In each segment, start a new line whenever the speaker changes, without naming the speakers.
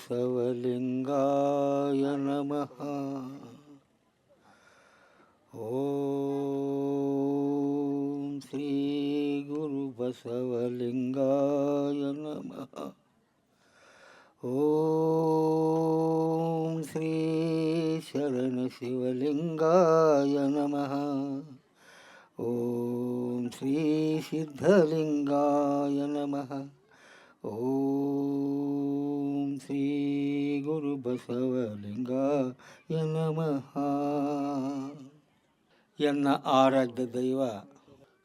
ಬಸವಲಿಂಗಾಯ ನಮಃ ಓಂ ಶ್ರೀ ಗುರು ಬಸವಲಿಂಗಾಯ ನಮಃ ಓಂ ಶ್ರೀ ಶರಣ ಶಿವಲಿಂಗಾಯ ನಮಃ ಗುರು ಬಸವಲಿಂಗ ನಮಃ ಎನ್ನ ಆರಾಧ್ಯ ದೈವ,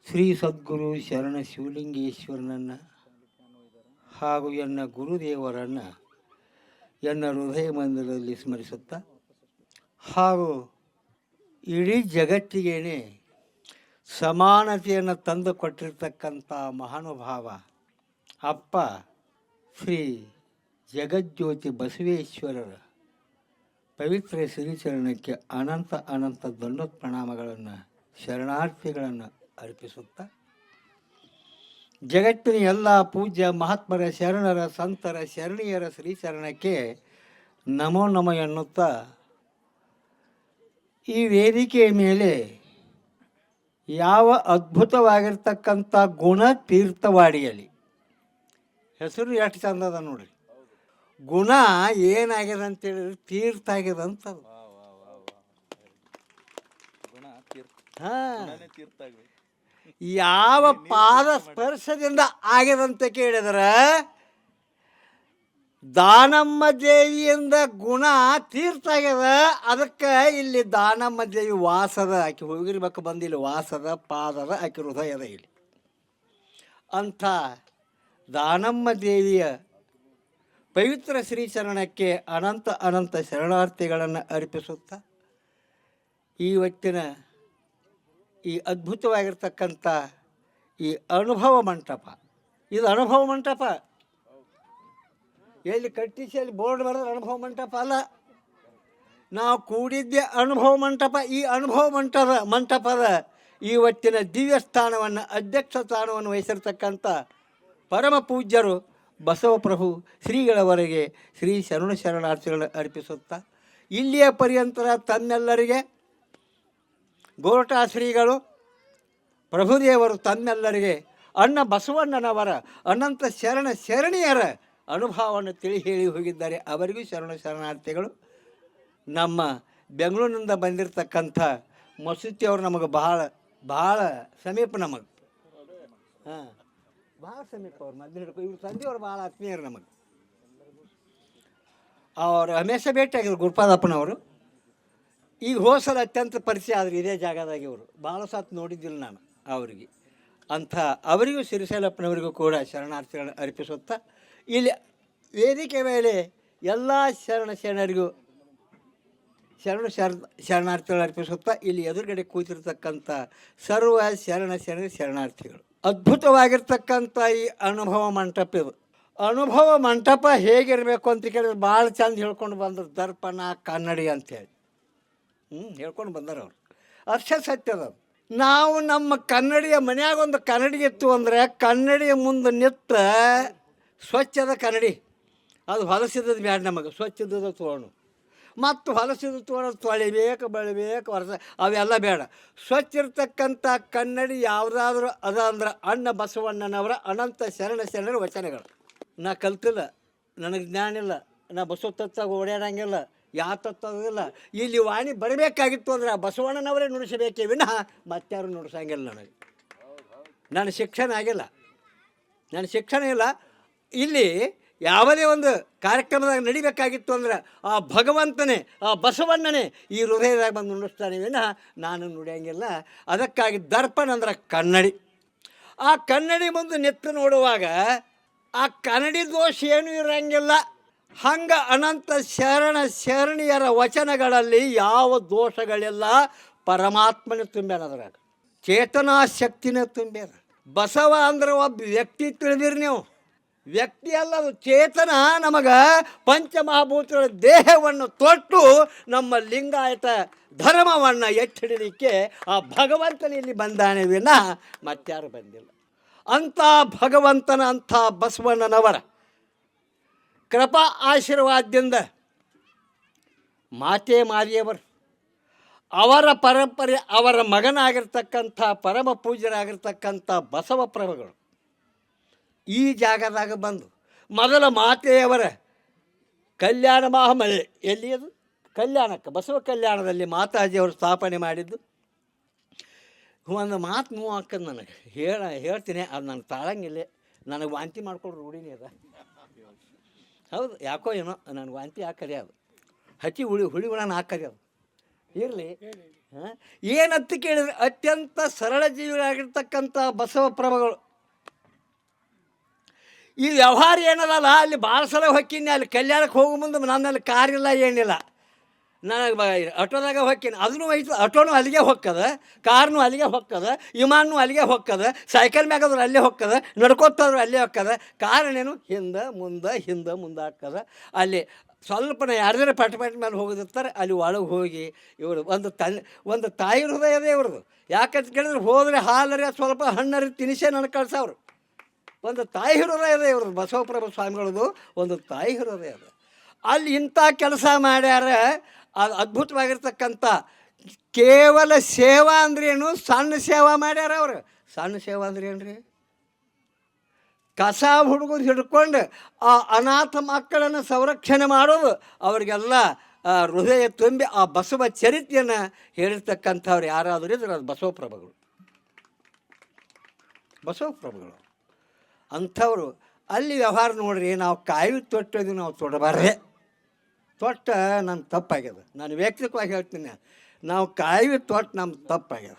ಶ್ರೀ ಸದ್ಗುರು ಶರಣ ಶಿವಲಿಂಗೇಶ್ವರನನ್ನು ಹಾಗೂ ಎನ್ನ ಗುರುದೇವರನ್ನು ಎನ್ನ ಹೃದಯ ಮಂದಿರದಲ್ಲಿ ಸ್ಮರಿಸುತ್ತಾ ಹಾಗೂ ಇಡೀ ಜಗತ್ತಿಗೇನೆ ಸಮಾನತೆಯನ್ನು ತಂದು ಕೊಟ್ಟಿರ್ತಕ್ಕಂಥ ಮಹಾನುಭಾವ ಅಪ್ಪ ಶ್ರೀ ಜಗಜ್ಯೋತಿ ಬಸವೇಶ್ವರರ ಪವಿತ್ರ ಶ್ರೀಚರಣಕ್ಕೆ ಅನಂತ ಅನಂತ ದಂಡೋತ್ ಪ್ರಣಾಮಗಳನ್ನು ಶರಣಾರ್ಥಿಗಳನ್ನು ಅರ್ಪಿಸುತ್ತಾ ಜಗತ್ತಿನ ಎಲ್ಲ ಪೂಜ್ಯ ಮಹಾತ್ಮರ ಶರಣರ ಸಂತರ ಶರಣೀಯರ ಶ್ರೀಚರಣಕ್ಕೆ ನಮೋ ನಮ ಎನ್ನುತ್ತಾ ಈ ವೇದಿಕೆಯ ಮೇಲೆ ಯಾವ ಅದ್ಭುತವಾಗಿರ್ತಕ್ಕಂಥ ಗುಣ ತೀರ್ಥವಾಡಿಯಲ್ಲಿ ಹೆಸರು ಎಷ್ಟು ಚಂದದ ನೋಡ್ರಿ. ಗುಣ ಏನಾಗ್ಯದ ಅಂತೇಳಿದ್ರೆ ತೀರ್ಥ ಆಗ್ಯದ
ಅಂತ
ಯಾವ ಪಾದ ಸ್ಪರ್ಶದಿಂದ ಆಗ್ಯದಂತ ಕೇಳಿದ್ರ ದಾನಮ್ಮ ದೇವಿಯಿಂದ ಗುಣ ತೀರ್ಥ ಆಗ್ಯದ ಅದಕ್ಕೆ ಇಲ್ಲಿ ದಾನಮ್ಮ ದೇವಿ ವಾಸದ ಆಕೆ ಹೋಗಿರ್ಬೇಕು ಬಂದಿಲ್ಲ ವಾಸದ ಪಾದದ ಆಕೆ ಹೃದಯದ ಇಲ್ಲಿ. ಅಂಥ ದಾನಮ್ಮ ದೇವಿಯ ಪವಿತ್ರ ಶ್ರೀಚರಣಕ್ಕೆ ಅನಂತ ಅನಂತ ಶರಣಾರ್ಥಿಗಳನ್ನು ಅರ್ಪಿಸುತ್ತಾ ಹೊತ್ತಿನ ಈ ಅದ್ಭುತವಾಗಿರ್ತಕ್ಕಂಥ ಈ ಅನುಭವ ಮಂಟಪ. ಇದು ಅನುಭವ ಮಂಟಪ. ಎಲ್ಲಿ ಕಟ್ಟಿಸಿ ಅಲ್ಲಿ ಬೋರ್ಡ್ ಬರೆದ್ರೆ ಅನುಭವ ಮಂಟಪ ಅಲ್ಲ. ನಾವು ಕೂಡಿದ್ದೆ ಅನುಭವ ಮಂಟಪ. ಈ ಅನುಭವ ಮಂಟಪ, ಮಂಟಪದ ಈ ಹೊತ್ತಿನ ದಿವ್ಯ ಸ್ಥಾನವನ್ನು ಅಧ್ಯಕ್ಷ ಸ್ಥಾನವನ್ನು ವಹಿಸಿರ್ತಕ್ಕಂಥ ಪರಮ ಪೂಜ್ಯರು ಬಸವಪ್ರಭು ಶ್ರೀಗಳವರೆಗೆ ಶ್ರೀ ಶರಣ ಶರಣಾರ್ಥಿಗಳನ್ನು ಅರ್ಪಿಸುತ್ತಾ ಇಲ್ಲಿಯ ಪರ್ಯಂತರ ತನ್ನೆಲ್ಲರಿಗೆ ಗೋರಟ ಶ್ರೀಗಳು ಪ್ರಭುದೇವರು ತನ್ನೆಲ್ಲರಿಗೆ ಅಣ್ಣ ಬಸವಣ್ಣನವರ ಅನಂತ ಶರಣ ಶರಣಿಯರ ಅನುಭವವನ್ನು ತಿಳಿ ಹೇಳಿ ಹೋಗಿದ್ದಾರೆ. ಅವರಿಗೂ ಶರಣ ಶರಣಾರ್ಥಿಗಳು. ನಮ್ಮ ಬೆಂಗಳೂರಿನಿಂದ ಬಂದಿರತಕ್ಕಂಥ ಮಸೂತಿಯವರು ನಮಗೆ ಬಹಳ ಭಾಳ ಸಮೀಪ ನಮಗೆ. ಹಾಂ. ಭಾಳ ಸಮೀಪ ಅವ್ರು ಮದ್ದು ಹಿಡ್ಕೊ ಇವ್ರು ತಂದೆಯವ್ರು ಭಾಳ ಆತ್ಮೀಯರು ನಮಗೆ. ಅವ್ರು ಹಮೇಶ ಭೇಟಿಯಾಗಿದ್ರು ಗುರುಪಾದಪ್ಪನವರು. ಈಗ ಹೋಸಲ ಅತ್ಯಂತ ಪರಿಚಯ ಆದ್ರೆ ಇದೇ ಜಾಗದಾಗ ಇವರು. ಭಾಳ ಸಾತ್ ನೋಡಿದ್ದಿಲ್ಲ ನಾನು ಅವರಿಗೆ. ಅಂಥ ಅವರಿಗೂ ಸಿರಿಸೈಲಪ್ಪನವರಿಗೂ ಕೂಡ ಶರಣಾರ್ಥಿಗಳನ್ನು ಅರ್ಪಿಸುತ್ತಾ, ಇಲ್ಲಿ ವೇದಿಕೆ ಮೇಲೆ ಎಲ್ಲ ಶರಣ ಶರಣರಿಗೂ ಶರಣ ಶರಣ ಶರಣಾರ್ಥಿಗಳು ಅರ್ಪಿಸುತ್ತಾ ಇಲ್ಲಿ ಎದುರುಗಡೆ ಕೂತಿರ್ತಕ್ಕಂಥ ಸರ್ವ ಶರಣ ಶರಣ ಶರಣಾರ್ಥಿಗಳು. ಅದ್ಭುತವಾಗಿರ್ತಕ್ಕಂಥ ಈ ಅನುಭವ ಮಂಟಪ ಇದು. ಅನುಭವ ಮಂಟಪ ಹೇಗಿರಬೇಕು ಅಂತ ಕೇಳಿದ್ರೆ ಭಾಳ ಚಂದ ಹೇಳ್ಕೊಂಡು ಬಂದರು ದರ್ಪಣ, ಕನ್ನಡಿ ಅಂತೇಳಿ. ಹ್ಞೂ ಹೇಳ್ಕೊಂಡು ಬಂದರು ಅವರು. ಅರ್ಥ ಸತ್ಯದ. ನಾವು ನಮ್ಮ ಕನ್ನಡಿಯ ಮನ್ಯಾಗ ಒಂದು ಕನ್ನಡಿ ಇತ್ತು ಅಂದರೆ ಕನ್ನಡಿಯ ಮುಂದೆ ನಿತ್ತ ಸ್ವಚ್ಛದ ಕನ್ನಡಿ. ಅದು ಹೊಲಸಿದ್ದದ್ದು ಬ್ಯಾಡ ನಮಗೆ ಸ್ವಚ್ಛದ ತೊಗೊಂಡು ಮತ್ತು ಹೊಲಸಿದ ತೋರ ತೊಳಿಬೇಕು ಬೆಳಿಬೇಕು ಹೊರಸ ಅವೆಲ್ಲ ಬೇಡ. ಸ್ವಚ್ಛ ಇರ್ತಕ್ಕಂಥ ಕನ್ನಡಿ ಯಾವುದಾದ್ರೂ ಅದ ಅಂದ್ರೆ ಅಣ್ಣ ಬಸವಣ್ಣನವರ ಅನಂತ ಶರಣ ಶರಣರ ವಚನಗಳು. ನಾ ಕಲ್ತಿಲ್ಲ ನನಗೆ ಜ್ಞಾನ ಇಲ್ಲ ನಾ ಬಸವ ತತ್ತಾಗ ಓಡಾಡಂಗಿಲ್ಲ ಯಾವ ತತ್ತದಿಲ್ಲ ಇಲ್ಲಿ. ವಾಣಿ ಬರಬೇಕಾಗಿತ್ತು ಅಂದ್ರೆ ಆ ಬಸವಣ್ಣನವರೇ ನುಡಿಸಬೇಕೇ ವಿನಃ ಮತ್ತಾರು ನುಡಿಸಂಗಿಲ್ಲ ನನಗೆ. ನನ್ನ ಶಿಕ್ಷಣ ಆಗಿಲ್ಲ. ನನ್ನ ಶಿಕ್ಷಣ ಇಲ್ಲ. ಇಲ್ಲಿ ಯಾವುದೇ ಒಂದು ಕಾರ್ಯಕ್ರಮದಾಗ ನಡಿಬೇಕಾಗಿತ್ತು ಅಂದ್ರೆ ಆ ಭಗವಂತನೇ, ಆ ಬಸವಣ್ಣನೇ ಈ ಹೃದಯದಾಗ ಬಂದು ನುಡಿಸ್ತಾನೆ ವಿನಃ ನಾನು ನುಡಿಯಂಗಿಲ್ಲ. ಅದಕ್ಕಾಗಿ ದರ್ಪಣ ಅಂದ್ರೆ ಕನ್ನಡಿ. ಆ ಕನ್ನಡಿ ಮುಂದೆ ನೆತ್ತು ನೋಡುವಾಗ ಆ ಕನ್ನಡಿ ದೋಷ ಏನೂ ಇರಂಗಿಲ್ಲ. ಹಂಗ ಅನಂತ ಶರಣ ಶರಣಿಯರ ವಚನಗಳಲ್ಲಿ ಯಾವ ದೋಷಗಳೆಲ್ಲ. ಪರಮಾತ್ಮನ ತುಂಬ್ಯಾನ ಅದ್ರಾಗ. ಚೇತನಾ ಶಕ್ತಿನ ತುಂಬ್ಯಾರ ಬಸವ ಅಂದ್ರೆ ಒಬ್ಬ ವ್ಯಕ್ತಿ ತಿಳಿದಿರಿ ನೀವು. ವ್ಯಕ್ತಿ ಅಲ್ಲ ಅದು ಚೇತನ ನಮಗೆ ಪಂಚಮಹಾಭೂತಗಳ ದೇಹವನ್ನು ತೊಟ್ಟು ನಮ್ಮ ಲಿಂಗಾಯತ ಧರ್ಮವನ್ನು ಎತ್ತಿಡಲಿಕ್ಕೆ ಆ ಭಗವಂತನಲ್ಲಿ ಬಂದಾನೆ ವಿನ ಮತ್ತಾರು ಬಂದಿಲ್ಲ. ಅಂಥ ಭಗವಂತನ, ಅಂಥ ಬಸವಣ್ಣನವರ ಕೃಪಾ ಆಶೀರ್ವಾದದಿಂದ ಮಾತೆ ಮಾರಿಯವರು ಅವರ ಪರಂಪರೆ, ಅವರ ಮಗನಾಗಿರ್ತಕ್ಕಂಥ ಪರಮ ಪೂಜ್ಯರಾಗಿರ್ತಕ್ಕಂಥ ಬಸವ ಪ್ರಭುಗಳು ಈ ಜಾಗದಾಗ ಬಂದು ಮೊದಲ ಮಾತೆಯವರ ಕಲ್ಯಾಣ ಮಹಾಮಳೆ. ಎಲ್ಲಿ ಅದು? ಕಲ್ಯಾಣಕ್ಕೆ, ಬಸವ ಕಲ್ಯಾಣದಲ್ಲಿ ಮಾತಾಜಿಯವರು ಸ್ಥಾಪನೆ ಮಾಡಿದ್ದು. ಒಂದು ಮಾತು ನೋವು ಹಾಕದ್ ನನಗೆ ಹೇಳ, ಹೇಳ್ತೀನಿ, ಅದು ನನಗೆ ತಾಳಂಗಿಲ್ಲ. ನನಗೆ ವಾಂತಿ ಮಾಡ್ಕೊಂಡು ರೂಢಿನಿ ಅದ. ಹೌದು, ಯಾಕೋ ಏನೋ, ನನಗೆ ವಾಂತಿ ಹಾಕರಿ ಅದು. ಹಚ್ಚಿ ಹುಳಿ ಹುಳಿ ಹುಳನ ಹಾಕರಿ ಅದು. ಇರಲಿ. ಏನಂತ ಕೇಳಿದ್ರೆ ಅತ್ಯಂತ ಸರಳ ಜೀವಿಗಳಾಗಿರ್ತಕ್ಕಂಥ ಬಸವ ಪ್ರಭಗಳು. ಈ ವ್ಯವಹಾರ ಏನದಲ್ಲ? ಅಲ್ಲಿ ಭಾಳ ಸಲ ಹೊಕ್ಕಿನಿ. ಅಲ್ಲಿ ಕಲ್ಯಾಣಕ್ಕೆ ಹೋಗೋ ಮುಂದೆ ನನ್ನಲ್ಲಿ ಕಾರಿಲ್ಲ ಏನಿಲ್ಲ. ನನಗೆ ಆಟೋದಾಗ ಹೊಕ್ಕೀನಿ. ಅದನ್ನು ಐತು. ಆಟೋನು ಅಲ್ಲಿಗೆ ಹೊಕ್ಕದ ಕಾರ್ನು ಅಲ್ಲಿಗೆ ಹೊಕ್ಕದ ವಿಮಾನು ಅಲ್ಲಿಗೆ ಹೊಕ್ಕದ, ಸೈಕಲ್ ಮ್ಯಾಗದ್ರು ಅಲ್ಲೇ ಹೊಕ್ಕದ ನಡ್ಕೋತಾದ್ರು ಅಲ್ಲೇ ಹೊಕ್ಕದ ಕಾರಣೇನು ಹಿಂದೆ ಮುಂದೆ ಹಿಂದೆ ಮುಂದೆ ಹಾಕದ. ಅಲ್ಲಿ ಸ್ವಲ್ಪನ ಯಾರ್ದಾರ ಪಟ ಪಟ ಮೇಲೆ ಹೋಗೋದಿರ್ತಾರೆ, ಅಲ್ಲಿ ಒಳಗೆ ಹೋಗಿ ಇವರು ಒಂದು ತನ್, ಒಂದು ತಾಯಿ ಹೃದಯದೇ ಇವ್ರದ್ದು ಯಾಕಂತ ಕೇಳಿದ್ರೆ ಹೋದರೆ ಹಾಲರಿ, ಸ್ವಲ್ಪ ಹಣ್ಣರಿ ತಿನಿಸೇ ನನಗೆ ಕಳ್ಸವ್ರು. ಒಂದು ತಾಯಿ ಹಿರೋರೇ ಅದ ಇವರು, ಬಸವಪ್ರಭು ಸ್ವಾಮಿಗಳದು ಒಂದು ತಾಯಿ ಹಿರೋರೇ ಅದ. ಅಲ್ಲಿ ಇಂಥ ಕೆಲಸ ಮಾಡ್ಯಾರ, ಅದು ಅದ್ಭುತವಾಗಿರ್ತಕ್ಕಂಥ ಕೇವಲ ಸೇವಾ ಅಂದ್ರೇನು ಸಣ್ಣ ಸೇವಾ ಮಾಡ್ಯಾರ ಅವರು. ಸಣ್ಣ ಸೇವಾ ಅಂದ್ರೆ ರೀ ಕಸ ಹುಡುಗರು ಹಿಡ್ಕೊಂಡು ಆ ಅನಾಥ ಮಕ್ಕಳನ್ನು ಸಂರಕ್ಷಣೆ ಮಾಡೋದು ಅವರಿಗೆಲ್ಲ ಹೃದಯ ತುಂಬಿ ಆ ಬಸವ ಚರಿತ್ರೆಯನ್ನು ಹೇಳಿರ್ತಕ್ಕಂಥವ್ರು ಯಾರಾದರೂ ಇದ್ರೆ ಅದು ಬಸವಪ್ರಭುಗಳು. ಬಸವಪ್ರಭುಗಳು. ಅಂಥವ್ರು, ಅಲ್ಲಿ ವ್ಯವಹಾರ ನೋಡ್ರಿ, ನಾವು ಕಾಯಿ ತೊಟ್ಟೋದು ನಾವು ತೊಡಬಾರ್ದೆ. ತೊಟ್ಟ ನನ್ನ ತಪ್ಪಾಗ್ಯದ. ನಾನು ವ್ಯಕ್ತಿಕವಾಗಿ ಹೇಳ್ತೀನಿ, ನಾವು ಕಾಯಿ ತೊಟ್ಟು ನಮ್ಮ ತಪ್ಪಾಗ್ಯದ.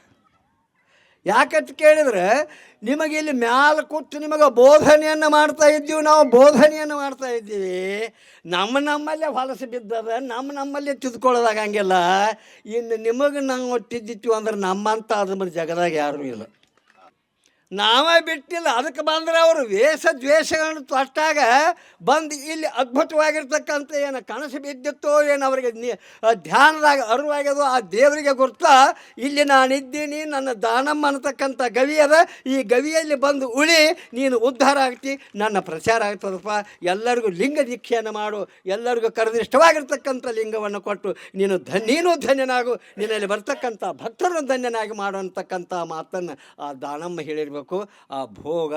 ಯಾಕಂತ ಕೇಳಿದ್ರೆ, ನಿಮಗೆ ಇಲ್ಲಿ ಮ್ಯಾಲ ಕೂತು ನಿಮಗೆ ಬೋಧನೆಯನ್ನು ಮಾಡ್ತಾ ಇದ್ದೀವಿ, ನಾವು ಬೋಧನೆಯನ್ನು ಮಾಡ್ತಾ ಇದ್ದೀವಿ. ನಮ್ಮ ನಮ್ಮಲ್ಲೇ ಹೊಲಸು ಬಿದ್ದದ, ನಮ್ಮ ನಮ್ಮಲ್ಲೇ ತಿದ್ಕೊಳ್ಳೋದಾಗಂಗಿಲ್ಲ. ಇನ್ನು ನಿಮಗೆ ನಾವು ತಿದ್ದಿತ್ತು ಅಂದ್ರೆ ನಮ್ಮಂತ ಅದ್ರ ಜಗದಾಗ ಯಾರೂ ಇಲ್ಲ. ನಾವೇ ಬಿಟ್ಟಿಲ್ಲ. ಅದಕ್ಕೆ ಬಂದ್ರೆ ಅವರು ವೇಷ ದ್ವೇಷಗಳನ್ನು ತೊಟ್ಟಾಗ ಬಂದು ಇಲ್ಲಿ ಅದ್ಭುತವಾಗಿರ್ತಕ್ಕಂಥ ಏನು ಕನಸು ಬಿದ್ದಿತ್ತೋ ಏನು ಅವರಿಗೆ ಧ್ಯಾನದಾಗ ಅರಿವಾಗ್ಯದೋ ಆ ದೇವರಿಗೆ ಗುರ್ತ ಇಲ್ಲಿ ನಾನಿದ್ದೀನಿ, ನನ್ನ ದಾನಮ್ಮ ಅನ್ನತಕ್ಕಂಥ ಗವಿ ಅದ. ಈ ಗವಿಯಲ್ಲಿ ಬಂದು ಉಳಿ, ನೀನು ಉದ್ಧಾರ ಆಗ್ತಿ, ನನ್ನ ಪ್ರಚಾರ ಆಗ್ತದಪ್ಪ. ಎಲ್ಲರಿಗೂ ಲಿಂಗ ದೀಕ್ಷೆಯನ್ನು ಮಾಡು. ಎಲ್ಲರಿಗೂ ಕರೆದಿಷ್ಟವಾಗಿರ್ತಕ್ಕಂಥ ಲಿಂಗವನ್ನು ಕೊಟ್ಟು, ನೀನು ಧ, ನೀನು ಧನ್ಯನಾಗು. ನಿನ್ನಲ್ಲಿ ಬರ್ತಕ್ಕಂಥ ಭಕ್ತರನ್ನು ಧನ್ಯನಾಗಿ ಮಾಡು ಅಂತಕ್ಕಂಥ ಮಾತನ್ನು ಆ ದಾನಮ್ಮ ಹೇಳಿರಬೇಕು. ಆ ಭೋಗ,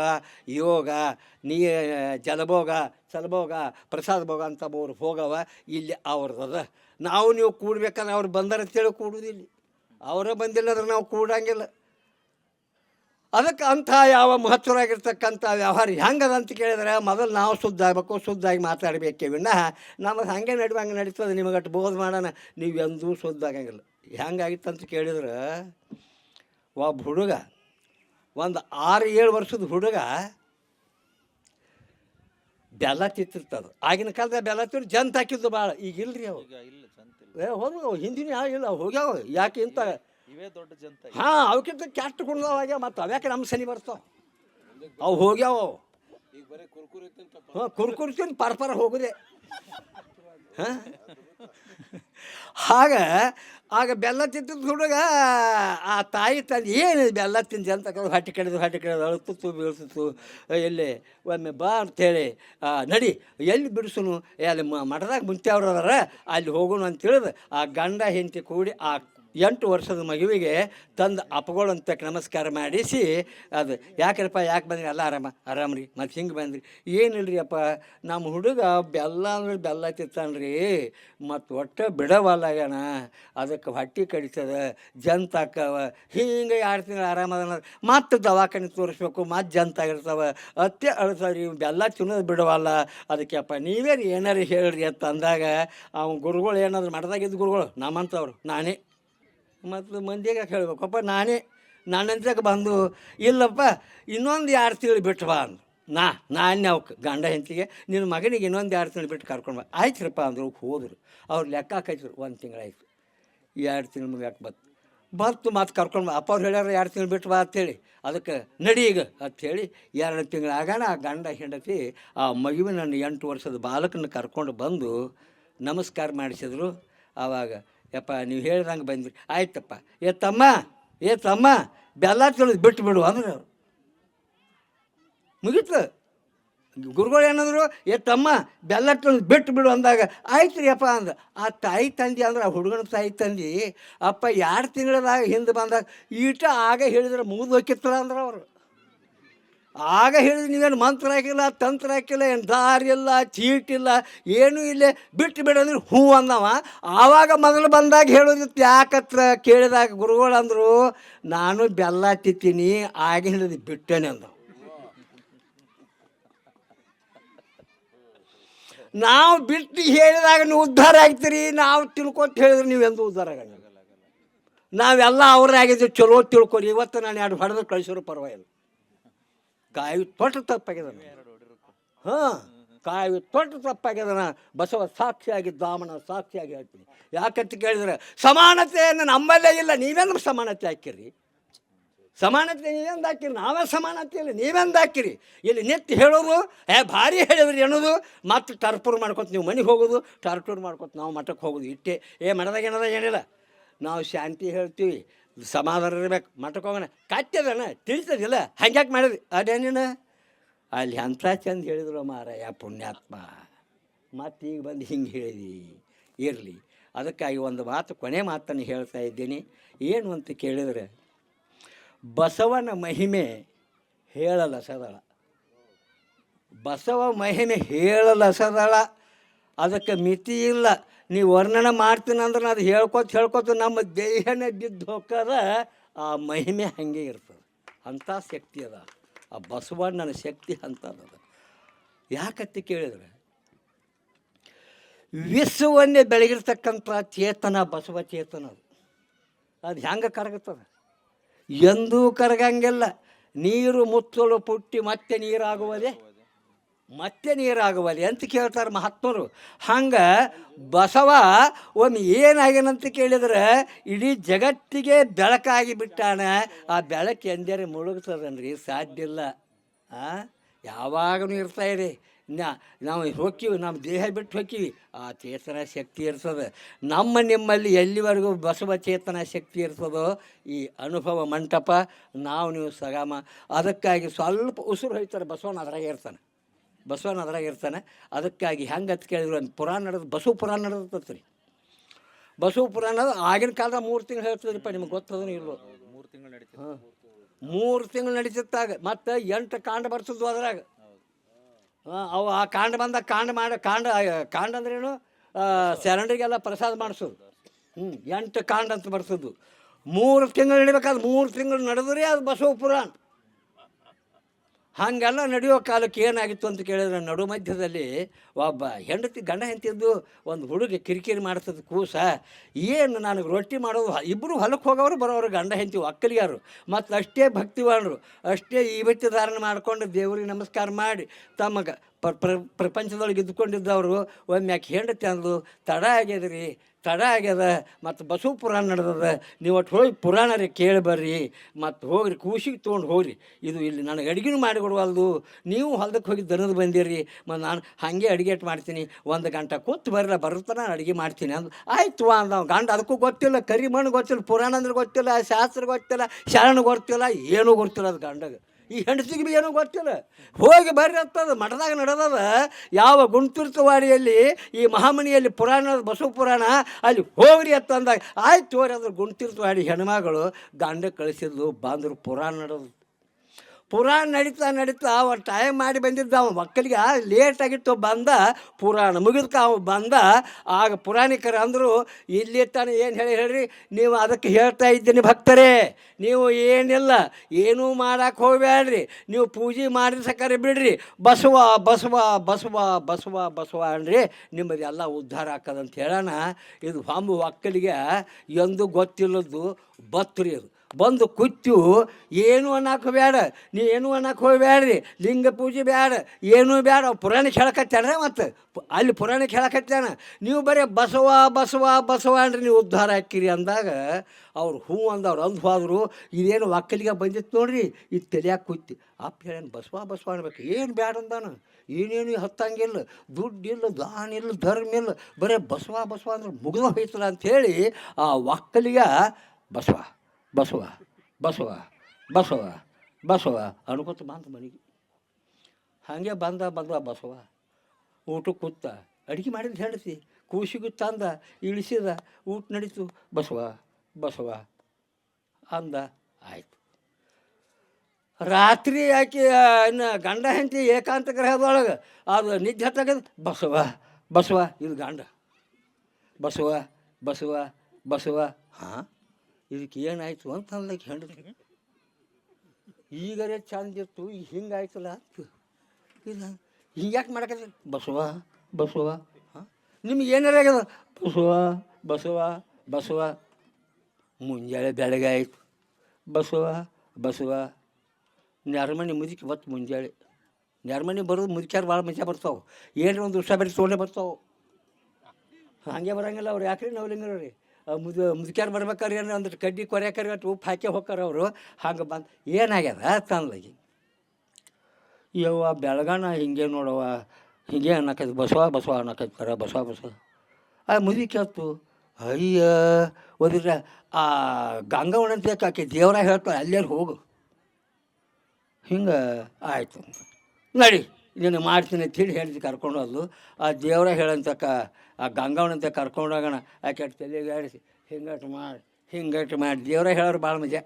ಯೋಗ, ನೀ ಜಲಭೋಗ, ಸಲಭೋಗ ಪ್ರಸಾದ ಭೋಗ ಅಂತ ಮೂರು ಭೋಗವ ಇಲ್ಲಿ ಅವ್ರದ್ದದ ನಾವು ನೀವು ಕೂಡ್ಬೇಕಂದ್ರೆ ಅವ್ರು ಬಂದರೆ ಅಂತೇಳಿ ಕೂಡುವುದಿಲ್ಲ ಅವರೇ ಬಂದಿಲ್ಲ ಅಂದ್ರೆ ನಾವು ಕೂಡಂಗಿಲ್ಲ. ಅದಕ್ಕೆ ಅಂಥ ಯಾವ ಮಹತ್ವರಾಗಿರ್ತಕ್ಕಂಥ ವ್ಯವಹಾರ ಹೆಂಗದ ಅಂತ ಕೇಳಿದ್ರೆ ಮೊದಲು ನಾವು ಶುದ್ಧ ಆಗಬೇಕು ಶುದ್ಧಾಗಿ ಮಾತಾಡಬೇಕೇ ವಿನಃ ನಮಗೆ ಹಾಗೆ ನಡುವಂಗೆ ನಡೀತದೆ ನಿಮಗೆ ಅಷ್ಟು ಬೋಧ ಮಾಡೋಣ. ನೀವು ಎಂದೂ ಶುದ್ಧ ಆಗಂಗಿಲ್ಲ ಹೆಂಗಾಗಿತ್ತು ಅಂತ ಕೇಳಿದ್ರೆ ಒಬ್ಬ ಹುಡುಗ ಒಂದು ಆರು ಏಳು ವರ್ಷದ ಹುಡುಗ ಬೆಲ್ಲ ತಿತ್ತಿರ್ತದೆ. ಆಗಿನ ಕಾಲದಾಗ ಬೆಲ್ಲ ತಿರು ಜಂತ ಹಾಕಿದ್ದು ಭಾಳ ಈಗ ಇಲ್ರಿ ಅವು. ಏ ಹೋದ್ರು ಹಿಂದಿನ ಯಾವ ಇಲ್ಲ ಹೋಗ್ಯಾವ. ಯಾಕೆ ಇಂಥ
ಇವೇ ದೊಡ್ಡ ಜಂತ
ಹಾಂ ಅವಕ್ಕಿಂತ ಕೆಟ್ಟ ಕುಣ್ದವಾಗ್ಯ ಮತ್ತು ಅವ್ಯಾಕೆ ನಮ್ಮ ಸನಿ ಬರ್ತಾವ? ಅವು ಹೋಗ್ಯಾವ. ಹಾಂ ಕುರ್ಕುರಿ ತಿಂದು ಪರಪರ ಹೋಗುದೆ. ಹಾಂ? ಆಗ ಆಗ ಬೆಲ್ಲ ತಿಂತಿದ್ದ ಹುಡುಗ, ಆ ತಾಯಿ ತಂದು, ಏನು ಬೆಲ್ಲ ತಿಂತ ಅಂತ ಹಟ್ಟಿ ಕಡಿದು ಹಟ್ಟಿ ಕಡಿದು ಅಳುತ್ತಿತ್ತು ಬೀಳ್ತಿತ್ತು. ಎಲ್ಲಿ ಒಮ್ಮೆ ಬಾ ಅಂತೇಳಿ ನಡಿ, ಎಲ್ಲಿ ಬಿಡಿಸುನು? ಎಲ್ಲಿ ಮಠದಾಗ ಮುಂಚೆಯವ್ರು ಅದಾರ, ಅಲ್ಲಿ ಹೋಗೋಣ ಅಂತ ತಿಳಿದು, ಆ ಗಂಡ ಹೆಂಡತಿ ಕೂಡಿ ಆ ಎಂಟು ವರ್ಷದ ಮಗುವಿಗೆ ತಂದು ಅಪ್ಪಗಳು ಅಂತ ನಮಸ್ಕಾರ ಮಾಡಿಸಿ ಅದು. ಯಾಕ್ರಪ್ಪ, ಯಾಕೆ ಬಂದ್ರಿ? ಎಲ್ಲ ಆರಾಮ ಆರಾಮ ರೀ ಮತ್ತು ಹಿಂಗೆ ಬಂದ್ರಿ? ಏನಿಲ್ರಿ ಅಪ್ಪ ನಮ್ಮ ಹುಡುಗ ಬೆಲ್ಲ ಅಂದ್ರೆ ಬೆಲ್ಲ ತಿತ್ತಾನ್ರಿ ಮತ್ತು ಒಟ್ಟು ಬಿಡವಲ್ಲಾಗಣ ಅದಕ್ಕೆ ಹೊಟ್ಟೆ ಕಡಿತದ, ಜಂತ ಹಿಂಗೆ ಎರಡು ತಿಂಗಳು ಆರಾಮದ ಮತ್ತೆ ದವಾಖಾನೆ ತೋರಿಸ್ಬೇಕು, ಮತ್ತು ಜಂತ ಆಗಿರ್ತಾವ. ಅತ್ತೆ ಅಳ್ತಾವ್ರಿ ಬೆಲ್ಲ ತಿನ್ನೋದು ಬಿಡವಲ್ಲ. ಅದಕ್ಕೆ ಅಪ್ಪ ನೀವೇ ರೀ ಏನಾರು ಹೇಳ್ರಿ ಅಂತ ಅಂದಾಗ ಅವ್ನ ಗುರುಗಳು ಏನಾದ್ರು ಮಾಡ್ದಾಗಿದ್ದು ಗುರುಗಳು, ನಮ್ಮಂಥವ್ರು, ನಾನೇ. ಮತ್ತು ಮಂದಿಗೆ ಹೇಳ್ಬೇಕಪ್ಪ ನಾನೇ ನನ್ನಂತಕ್ಕೆ ಬಂದು? ಇಲ್ಲಪ್ಪ, ಇನ್ನೊಂದು ಎರಡು ತಿಂಗಳು ಬಿಟ್ಟು ಬಾ ಅಂದ್ರು. ನಾ, ನಾನೇ ಅವಕ್ಕೆ ಗಂಡ ಹೆಂಡತಿಗೆ ನಿನ್ನ ಮಗನಿಗೆ ಇನ್ನೊಂದು ಎರಡು ತಿಂಗಳು ಬಿಟ್ಟು ಕರ್ಕೊಂಡು ಬಾ. ಆಯ್ತ್ರಪ್ಪ ಅಂದರು, ಹೋದರು. ಅವ್ರು ಲೆಕ್ಕ ಹಾಕೈತ್ರು, ಒಂದು ತಿಂಗಳಾಯ್ತು. ಎರಡು ತಿಂಗಳು ಮುಗ್ಯಾಕ ಬತ್ತು ಬತ್ತು ಮತ್ತು ಕರ್ಕೊಂಡು ಬಾ. ಅಪ್ಪ ಅವ್ರು ಹೇಳ್ಯಾರ ಎರಡು ತಿಂಗಳು ಬಿಟ್ಟು ಬಾ ಅಂತೇಳಿ. ಅದಕ್ಕೆ ನಡಿ ಈಗ ಅಂಥೇಳಿ ಎರಡು ತಿಂಗಳು ಆಗೋಣ ಆ ಗಂಡ ಹೆಂಡತಿ ಆ ಮಗುವಿನ ನನ್ನ ಎಂಟು ವರ್ಷದ ಬಾಲಕನ ಕರ್ಕೊಂಡು ಬಂದು ನಮಸ್ಕಾರ ಮಾಡಿಸಿದ್ರು. ಆವಾಗ ಯಪ್ಪ, ನೀವು ಹೇಳ್ದಂಗೆ ಬಂದ್ರಿ. ಆಯ್ತಪ್ಪ. ಏ ತಮ್ಮ ಏ ತಮ್ಮ, ಬೆಲ್ಲ ತಿಳಿದು ಬಿಟ್ಟು ಬಿಡು ಅಂದ್ರೆ ಅವ್ರು. ಮುಗೀತು. ಗುರುಗಳು ಏನಂದ್ರು, ಏ ತಮ್ಮ, ಬೆಲ್ಲ ತಿಳಿದು ಬಿಟ್ಟು ಬಿಡು ಅಂದಾಗ ಆಯ್ತು ರೀ ಅಪ್ಪ ಅಂದ ಆ ತಾಯಿ ತಂದೆ ಅಂದ್ರೆ, ಆ ಹುಡುಗನ ತಾಯಿ ತಂದೆ, ಅಪ್ಪ ಎರಡು ತಿಂಗಳದಾಗ ಹಿಂದೆ ಬಂದಾಗ, ಈಟ ಆಗ ಹೇಳಿದ್ರೆ ಮುಗಿದು ಹೋಗಿತ್ತಲ್ಲ ಅಂದ್ರೆ ಅವರು. ಆಗ ಹೇಳಿದ್ರೆ, ನೀವೇನು ಮಂತ್ರ ಹಾಕಿಲ್ಲ, ತಂತ್ರ ಹಾಕಿಲ್ಲ, ಏನು ದಾರಿ ಇಲ್ಲ, ಚೀಟಿ ಇಲ್ಲ, ಏನೂ ಇಲ್ಲ, ಬಿಟ್ಟು ಬಿಡಂದ್ರೆ ಹೂ ಅಂದವ. ಆವಾಗ ಮೊದಲು ಬಂದಾಗ ಹೇಳೋದಿತ್ತು ಯಾಕತ್ರ ಕೇಳಿದಾಗ ಗುರುಗಳು ಅಂದರು, ನಾನು ಬೆಲ್ಲ ತಿತ್ತೀನಿ ಆಗ ಹೇಳಿದ್ ಬಿಟ್ಟೇನೆ ಅಂದವು ನಾವು ಬಿಟ್ಟು ಹೇಳಿದಾಗ ನೀವು ಉದ್ಧಾರ ಆಗ್ತೀರಿ, ನಾವು ತಿಳ್ಕೊತ ಹೇಳಿದ್ರೆ ನೀವು ಎಂದು ಉದ್ಧಾರ ಆಗಂಗಿಲ್ಲ. ನಾವೆಲ್ಲ ಅವ್ರಾಗಿದ್ದು ಚಲೋ ತಿಳ್ಕೊರಿ ಇವತ್ತು ನಾನು ಎರಡು ಹೊಡೆದು ಕಳಿಸೋರು ಪರವಾಗಿಲ್ಲ. ಕಾಯಿ ತೊಟ್ಟು ತಪ್ಪಾಗ್ಯದ ಹಾಂ ಕಾಯಿ ತೊಟ್ಟು ತಪ್ಪಾಗ್ಯದನ. ಬಸವ ಸಾಕ್ಷಿಯಾಗಿ ದಾಮನ ಸಾಕ್ಷಿಯಾಗಿ ಹೇಳ್ತೀನಿ. ಯಾಕಂತ ಕೇಳಿದ್ರೆ ಸಮಾನತೆಯನ್ನು ನಮ್ಮಲ್ಲೇ ಇಲ್ಲ ನೀವೆಂದ್ರೆ ಸಮಾನತೆ ಹಾಕಿರಿ. ಸಮಾನತೆ ನೀವೆಂದು ಹಾಕಿರಿ ನಾವೇ ಸಮಾನತೆ ಇಲ್ಲ ನೀವೆಂದು ಹಾಕಿರಿ. ಇಲ್ಲಿ ನೆತ್ತಿ ಹೇಳೋರು ಏ ಭಾರಿ ಹೇಳಿದ್ರಿ ಅನ್ನೋದು ಮತ್ತೆ ಟರ್ಪೂರ್ ಮಾಡ್ಕೊತ ನೀವು ಮನೆಗೆ ಹೋಗೋದು ಟರ್ಪೂರ್ ಮಾಡ್ಕೊತ ನಾವು ಮಠಕ್ಕೆ ಹೋಗೋದು ಇಟ್ಟೆ. ಏ ಮಠದಾಗ ಏನದ ಏನಿಲ್ಲ. ನಾವು ಶಾಂತಿ ಹೇಳ್ತೀವಿ. ಸಮಾಧಾನ ಇರ್ಬೇಕು ಮಠಕ್ಕೆ ಹೋಗೋಣ. ಕತ್ತದನ ತಿಳಿತದಿಲ್ಲ ಹಂಗ್ಯಾಕೆ ಮಾಡಿದ್ರಿ? ಅದೇನೇನು? ಅಲ್ಲಿ ಅಂಥ ಚಂದ ಹೇಳಿದ್ರು, ಮಾರಾಯ, ಪುಣ್ಯಾತ್ಮ. ಮತ್ತು ಈಗ ಬಂದು ಹಿಂಗೆ ಹೇಳಿದಿ? ಇರಲಿ. ಅದಕ್ಕಾಗಿ ಒಂದು ಮಾತು, ಕೊನೆ ಮಾತನ್ನು ಹೇಳ್ತಾ ಇದ್ದೀನಿ. ಏನು ಅಂತ ಕೇಳಿದರೆ, ಬಸವನ ಮಹಿಮೆ ಹೇಳಲಸದಳ ಬಸವ ಮಹಿಮೆ ಹೇಳಲಸದಳ ಅದಕ್ಕೆ ಮಿತಿ ಇಲ್ಲ. ನೀವು ವರ್ಣನೆ ಮಾಡ್ತೀನಿ ಅಂದ್ರೆ ಅದು ಹೇಳ್ಕೊತ ಹೇಳ್ಕೊತ ನಮ್ಮ ದೇಹನೇ ಬಿದ್ದು ಹೋಗ್ತದ ಆ ಮಹಿಮೆ ಹಾಗೆ ಇರ್ತದೆ. ಅಂಥ ಶಕ್ತಿ ಅದ. ಆ ಬಸವಣ್ಣನ ಶಕ್ತಿ ಅಂಥದ್ದು ಯಾಕತ್ತಿ ಕೇಳಿದ್ರೆ? ವಿಶ್ವವನ್ನೇ ಬೆಳಗಿರ್ತಕ್ಕಂಥ ಚೇತನ, ಬಸವ ಚೇತನ ಅದು. ಅದು ಹೆಂಗೆ ಕರಗುತ್ತದೆ? ಎಂದೂ ಕರಗಂಗಿಲ್ಲ. ನೀರು ಮುಚ್ಚಲು ಪುಟ್ಟಿ ಮತ್ತೆ ನೀರಾಗುವುದೇ ಮತ್ತೆ ನೀರಾಗುವಲ್ಲಿ ಅಂತ ಕೇಳ್ತಾರೆ ಮಹಾತ್ಮರು. ಹಂಗೆ ಬಸವ ಒಮ್ಮೆ ಏನಾಗ್ಯನಂತ ಕೇಳಿದ್ರೆ ಇಡೀ ಜಗತ್ತಿಗೆ ಬೆಳಕಾಗಿ ಬಿಟ್ಟಾನ. ಆ ಬೆಳಕು ಎಂದರೆ ಮುಳುಗ್ತದನ್ರಿ ಸಾಧ್ಯ ಇಲ್ಲ. ಯಾವಾಗಲೂ ಇರ್ತಾ ಇರಿ. ನಾ, ನಾವು ಹೋಗ್ತೀವಿ ನಮ್ಮ ದೇಹ ಬಿಟ್ಟು ಹೋಗ್ತೀವಿ ಆ ಚೇತನ ಶಕ್ತಿ ಇರ್ತದೆ. ನಮ್ಮ ನಿಮ್ಮಲ್ಲಿ ಎಲ್ಲಿವರೆಗೂ ಬಸವ ಚೇತನ ಶಕ್ತಿ ಇರ್ತದೋ ಈ ಅನುಭವ ಮಂಟಪ, ನಾವು ನೀವು ಸಗಮ. ಅದಕ್ಕಾಗಿ ಸ್ವಲ್ಪ ಉಸಿರು ಹೋಯ್ತಾರೆ ಬಸವನ ಅದ್ರಾಗೆ ಇರ್ತಾನೆ. ಬಸವನ ಅದ್ರಾಗ ಇರ್ತಾನೆ. ಅದಕ್ಕಾಗಿ ಹೆಂಗೆ ಅಂತ ಕೇಳಿದ್ರು ಒಂದು ಪುರಾಣ ನಡೆದು, ಬಸವ ಪುರಾಣ ನಡೆದತ್ತ ಬಸವ ಪುರಾಣ ಆಗಿನ ಕಾಲದ ಮೂರು ತಿಂಗಳು ಹೇಳ್ತದ್ರಿಪ್ಪ, ನಿಮ್ಗೆ ಗೊತ್ತದನು ಇಲ್ವೋ?
ಮೂರು ತಿಂಗಳು ನಡೀತದೆ
ಹಾಂ ಮೂರು ತಿಂಗಳು ನಡೀತಿತ್ತಾಗ ಮತ್ತು ಎಂಟು ಕಾಂಡ ಬರ್ತಿದ್ವು ಅದ್ರಾಗ. ಅವು ಆ ಕಾಂಡ ಬಂದಾಗ ಕಾಂಡ ಮಾಡಿ, ಕಾಂಡ ಕಾಂಡ ಅಂದ್ರೇನು? ಶರಣರಿಗೆಲ್ಲ ಪ್ರಸಾದ ಮಾಡಿಸೋದು. ಹ್ಞೂ ಎಂಟು ಕಾಂಡ ಅಂತ ಬರ್ತಿದ್ವು. ಮೂರು ತಿಂಗಳು ನಡಿಬೇಕಾದ್ರೆ ಮೂರು ತಿಂಗಳು ನಡೆದ್ರೆ ಅದು ಬಸವ ಪುರಾಣ. ಹಾಗೆಲ್ಲ ನಡೆಯೋ ಕಾಲಕ್ಕೆ ಏನಾಗಿತ್ತು ಅಂತ ಕೇಳಿದ್ರೆ ನಡು ಮಧ್ಯದಲ್ಲಿ ಒಬ್ಬ ಹೆಂಡತಿ, ಗಂಡ ಹೆಂಡತಿದ್ದು ಒಂದು ಹುಡುಗ ಕಿರಿಕಿರಿ ಮಾಡ್ತದ ಕೂಸ. ಏನು ನನಗೆ ರೊಟ್ಟಿ ಮಾಡೋದು ಇಬ್ಬರು ಹೊಲಕ್ಕೆ ಹೋಗೋರು ಬರೋರು ಗಂಡ ಹೆಂಡತಿ, ಒಕ್ಕಲಿಗಾರು. ಮತ್ತು ಅಷ್ಟೇ ಭಕ್ತಿವಾಣರು ಅಷ್ಟೇ ಈ ಧಾರಣೆ ಮಾಡ್ಕೊಂಡು ದೇವ್ರಿಗೆ ನಮಸ್ಕಾರ ಮಾಡಿ ತಮಗೆ ಪ್ರ ಪ್ರ- ಪ್ರಪಂಚದೊಳಗೆ ಇದ್ದುಕೊಂಡಿದ್ದವರು, ಒಮ್ಮೆ ಯಾಕೆ ಹೆಂಡತಿ ಅಂದು ತಡ ಆಗ್ಯದ ರೀ ತಡ ಆಗ್ಯದ, ಮತ್ತು ಬಸವ ಪುರಾಣ ನಡೆದದ, ನೀವು ಒಟ್ಟು ಹೋಗಿ ಪುರಾಣ ರೀ ಕೇಳಿ ಬರ್ರಿ, ಮತ್ತು ಹೋಗ್ರಿ ಕೂಸಿಗೆ ತೊಗೊಂಡು ಹೋಗ್ರಿ. ಇದು ಇಲ್ಲಿ ನನಗೆ ಅಡುಗೆನೂ ಮಾಡಿಕೊಡುವಲ್ದು ನೀವು ಹೊಲದಕ್ಕೆ ಹೋಗಿ ದನದ ಬಂದಿರಿ, ಮತ್ತು ನಾನು ಹಾಗೆ ಅಡುಗೆ ಮಾಡ್ತೀನಿ. ಒಂದು ಗಂಟೆ ಕೂತು ಬರಲ್ಲ ಬರುತ್ತೆ ನಾನು ಅಡುಗೆ ಮಾಡ್ತೀನಿ ಅಂದು, ಆಯ್ತು ಅಂದ ಗಂಡ. ಅದಕ್ಕೂ ಗೊತ್ತಿಲ್ಲ ಕರಿ ಮಣ್ಣು ಗೊತ್ತಿಲ್ಲ ಪುರಾಣ ಅಂದ್ರೆ ಗೊತ್ತಿಲ್ಲ, ಶಾಸ್ತ್ರ ಗೊತ್ತಿಲ್ಲ, ಶರಣ ಗೊತ್ತಿಲ್ಲ, ಏನೂ ಗೊತ್ತಿಲ್ಲ ಅದು ಗಂಡಗೆ. ಈ ಹೆಂಡತಿಗೆ ಬಿ ಏನೋ ಗೊತ್ತಿಲ್ಲ. ಹೋಗಿ ಬರ್ರಿ ಅಂತದ ಮಠದಾಗ ನಡೆದದ, ಯಾವ ಗುಂಟುರ್ತವಾಡಿಯಲ್ಲಿ ಈ ಮಹಾಮನಿಯಲ್ಲಿ ಪುರಾಣ ಬಸವ ಪುರಾಣ, ಅಲ್ಲಿ ಹೋಗ್ರಿ ಅಂತಂದಾಗ, ಆಯ್ತು ತೋರಿ ಅದ್ರ ಗುಂಟಿರ್ತವಾಡಿ ಹೆಣ್ಮಗಳು ಗಂಡ ಕಳಿಸಿದ್ಲು, ಬಂದರು ಪುರಾಣ ನಡೆದು ಪುರಾಣ ನಡೀತಾ ನಡೀತಾ ಅವ ಟೈಮ್ ಮಾಡಿ ಬಂದಿದ್ದ, ಅವ ಮಕ್ಕಳಿಗೆ ಲೇಟ್ ಆಗಿತ್ತು, ಬಂದ, ಪುರಾಣ ಮುಗಿದ್ಕ ಅವ ಬಂದ, ಆಗ ಪುರಾಣಿಕರು ಅಂದರು, ಇಲ್ಲಿ ತಾನೇ ಏನು ಹೇಳಿ ಹೇಳ್ರಿ, ನೀವು ಅದಕ್ಕೆ ಹೇಳ್ತಾ ಇದ್ದೀನಿ ಭಕ್ತರೇ, ನೀವು ಏನಿಲ್ಲ, ಏನೂ ಮಾಡಕ್ಕೆ ಹೋಗ್ಬೇಡ್ರಿ ನೀವು ಪೂಜೆ ಮಾಡಿದ ಸಕ್ಕರೆ ಬಿಡ್ರಿ, ಬಸವ ಬಸವ ಬಸವ ಬಸವ ಬಸವ ಅನ್ರಿ ನಿಮ್ಮದೆಲ್ಲ ಉದ್ಧಾರ ಆಕದಂತ ಹೇಳೋಣ, ಇದು ಹೊಂಬು ಒಕ್ಕಲಿಗೆ ಎಂದು ಗೊತ್ತಿಲ್ಲದ್ದು ಬತ್ರಿ ಅದು. ಬಂದು ಕುತ್ತು ಏನು ಅನ್ನಕ್ಕೆ ಬೇಡ ನೀ ಏನು ಅನ್ನಕ್ಕೆ ಹೋಗ್ಬೇಡ್ರಿ ಲಿಂಗ ಪೂಜೆ ಬೇಡ ಏನೂ ಬೇಡ ಪುರಾಣ ಹೇಳಕತ್ತಾನ ಮತ್ತು? ಅಲ್ಲಿ ಪುರಾಣ ಹೇಳಕತ್ತಾನ? ನೀವು ಬರೀ ಬಸವ ಬಸವ ಬಸವ ಅಂದ್ರೆ ನೀವು ಉದ್ಧಾರ ಹಾಕಿರಿ ಅಂದಾಗ, ಅವ್ರು ಹೂ ಅಂದವ್ರು ಅಂದು ಹೋದ್ರು. ಇದೇನು ಒಕ್ಕಲಿಗೆ ಬಂದಿತ್ತು ನೋಡ್ರಿ, ಇದು ತಲೆಯಾಕೆ ಕುತ್ತಿ. ಅಪ್ಪ ಹೇಳೇನು ಬಸವ ಬಸವ ಅನ್ಬೇಕು. ಏನು ಬೇಡ ಅಂದಾನ? ಏನೇನು ಹತ್ತಂಗಿಲ್ಲ. ದುಡ್ಡಿಲ್ಲ ದಾನ ಇಲ್ಲ, ಧರ್ಮ ಇಲ್ಲ. ಬರೀ ಬಸವ ಬಸವ ಅಂದ್ರೆ ಮುಗಿದ ಹೋಯ್ತದ ಅಂಥೇಳಿ ಆ ಒಕ್ಕಲಿಗ ಬಸವ. ಬಸವ ಬಸವ ಬಸವ ಬಸವ ಅನ್ಕೊತ ಬಂತು ಮನೆಗೆ. ಹಾಗೆ ಬಂದ ಬಂದ ಬಸವ. ಊಟ ಕೂತ, ಅಡುಗೆ ಮಾಡಿದ್ದು ಹೆಂಡತಿ, ಕೂಸಿಗೂ ತಂದ, ಇಳಿಸಿದ, ಊಟ ನಡೀತು. ಬಸವ ಬಸವ ಅಂದ, ಆಯ್ತು. ರಾತ್ರಿ ಆಕೆ ಇನ್ನು ಗಂಡ ಹೆಂಡತಿ ಏಕಾಂತ ಗ್ರಹದೊಳಗೆ, ಅದು ನಿದ್ದೆ ತೆಗೆದು, ಬಸವ ಬಸವ, ಇದು ಗಂಡ. ಬಸವ ಬಸವ ಬಸವ, ಹಾಂ? ಇದಕ್ಕೆ ಏನಾಯಿತು ಅಂತ ಅಂದ್ಲಕ್ಕೆ ಹೆಂಡತಿ ಈಗರೇ ಚಂದ ಇತ್ತು, ಈಗ ಹಿಂಗಾಯ್ತಲ್ಲ ಇಲ್ಲ ಹಿಂಗ್ಯಾಕೆ ಮಾಡಕತ್ತೆ? ಬಸವ ಬಸವ, ಹಾಂ? ನಿಮ್ಗೆ ಏನಾರ ಆಗ್ಯದ? ಬಸವ ಬಸವ ಬಸವ ಮುಂಜಾನೆ ಬೆಳಗ್ಗೆ ಆಯ್ತು. ಬಸವ ಬಸವ, ನೆರಮನೆ ಮುದುಕಿ ಬತ್ತು ಮುಂಜಾಳೆ. ನೆರಮನೆ ಬರೋದು ಮುದುಕ್ಯಾರು ಭಾಳ ಮಜಾ ಬರ್ತಾವೆ. ಏನರ ಒಂದು ವರ್ಷ ಬೇರೆ ತೊಗೊಂಡೇ ಬರ್ತಾವೆ. ಹಾಗೆ ಬರೋಂಗಿಲ್ಲ ಅವ್ರು, ಯಾಕ್ರಿ ನವಲಿಂಗರು ರೀ ಮುದು, ಮುದುಕ್ಯಾರ ಬರ್ಬೇಕಾದ್ರೆ ಏನು ಅಂದ್ರೆ ಕಡ್ಡಿ ಕೊರ್ಯಾಕರಿ ಅಷ್ಟು ಉಪ್ಪು ಹಾಕಿ ಹೋಗ್ತಾರ ಅವರು. ಹಂಗೆ ಬಂದು ಏನಾಗ್ಯದ ತಂದ್ಲಾಗಿ? ಯವ್ವ ಬೆಳಗಾನ ಹಿಂಗೆ ನೋಡವ್ವ, ಹಿಂಗೆ ಅನ್ನಕೈತಿ, ಬಸವ ಬಸವ ಅನ್ನಕೈತಾರ ಬಸವ ಬಸವ. ಆ, ಮುದಿ ಕೇಳ್ತು, ಅಯ್ಯ ಓದಿದ್ರೆ ಆ ಗಂಗಾ ಅಂತ ಆಕೆ ದೇವರ ಹೇಳ್ತಾರೆ ಅಲ್ಲೇ ಹೋಗು. ಹಿಂಗೆ ಆಯಿತು. ನಡಿ ನೀನು ಮಾಡ್ತೀನಿ ತಿಳಿ ಹೇಳಿದ್ದು ಕರ್ಕೊಂಡು ಹೋದ್ಲು. ಆ ದೇವರ ಹೇಳಂತಕ್ಕ ಆ ಗಂಗವನಂತ ಕರ್ಕೊಂಡೋಗೋಣ ಆಕೆ ತಲೆಗೆ ಆಡಿಸಿ ಹಿಂಗಟ್ಟು ಮಾಡಿ ಹಿಂಗಟ್ಟು ಮಾಡಿ. ದೇವರ ಹೇಳೋರು ಭಾಳ ಮಜಾ.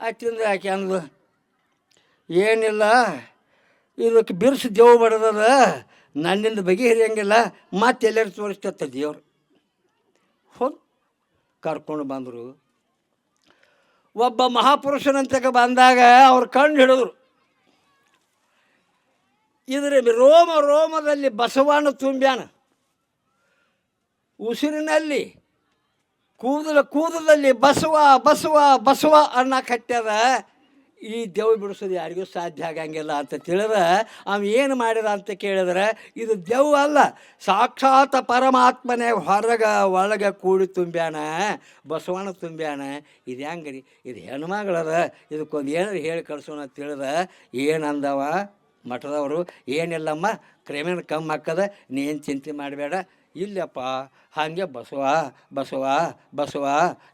ಆಯ್ತಿಂದ ಆಕೆ ಅಂದ್ಲು, ಏನಿಲ್ಲ, ಇದಕ್ಕೆ ಬಿರ್ಸು ದೇವ ಬಡದದ, ನನ್ನಿಂದ ಬಗೆಹರಿಯಂಗಿಲ್ಲ, ಮತ್ತೆ ಎಲ್ಲರೂ ತೋರಿಸ್ತತ್ತ ದೇವ್ರು. ಹೋಗಿ ಕರ್ಕೊಂಡು ಬಂದರು. ಒಬ್ಬ ಮಹಾಪುರುಷನಂತಕ ಬಂದಾಗ ಅವ್ರು ಕಣ್ಣು ಹಿಡಿದ್ರು. ಇದ್ರ ರೋಮ, ರೋಮದಲ್ಲಿ ಬಸವಣ್ಣ ತುಂಬ್ಯಾನ. ಉಸಿರಿನಲ್ಲಿ ಕೂದಲ, ಕೂದಲಲ್ಲಿ ಬಸವ ಬಸವ ಬಸವ ಅನ್ನ ಕಟ್ಟ್ಯದ ಈ ದೆವ್ ಬಿಡಿಸೋದು ಯಾರಿಗೂ ಸಾಧ್ಯ ಆಗಂಗಿಲ್ಲ ಅಂತ ತಿಳಿದ ಅವ ಏನು ಮಾಡಿದ ಅಂತ ಕೇಳಿದ್ರೆ ಇದು ದೆವ್ ಅಲ್ಲ, ಸಾಕ್ಷಾತ್ ಪರಮಾತ್ಮನೇ ಹೊರಗ, ಒಳಗೆ ಕೂಡಿ ತುಂಬ್ಯಾನ ಬಸವಣ್ಣ ತುಂಬ್ಯಾನ. ಇದು ಹೆಂಗ್ರಿ? ಇದು ಹೆಣ್ಮಗಳದ ಇದಕ್ಕೊಂದು ಏನಾರು ಹೇಳಿ ಕಳ್ಸೋಣ ತಿಳಿದ ಏನಂದವ? ಮಠದವರು, ಏನಿಲ್ಲಮ್ಮ, ಕ್ರಮೇಣ ಕಮ್ಮಿ ಹಾಕದ ನೀನು ಚಿಂತೆ ಮಾಡಬೇಡ. ಇಲ್ಲಪ್ಪ, ಹಾಗೆ ಬಸವ ಬಸವ ಬಸವ,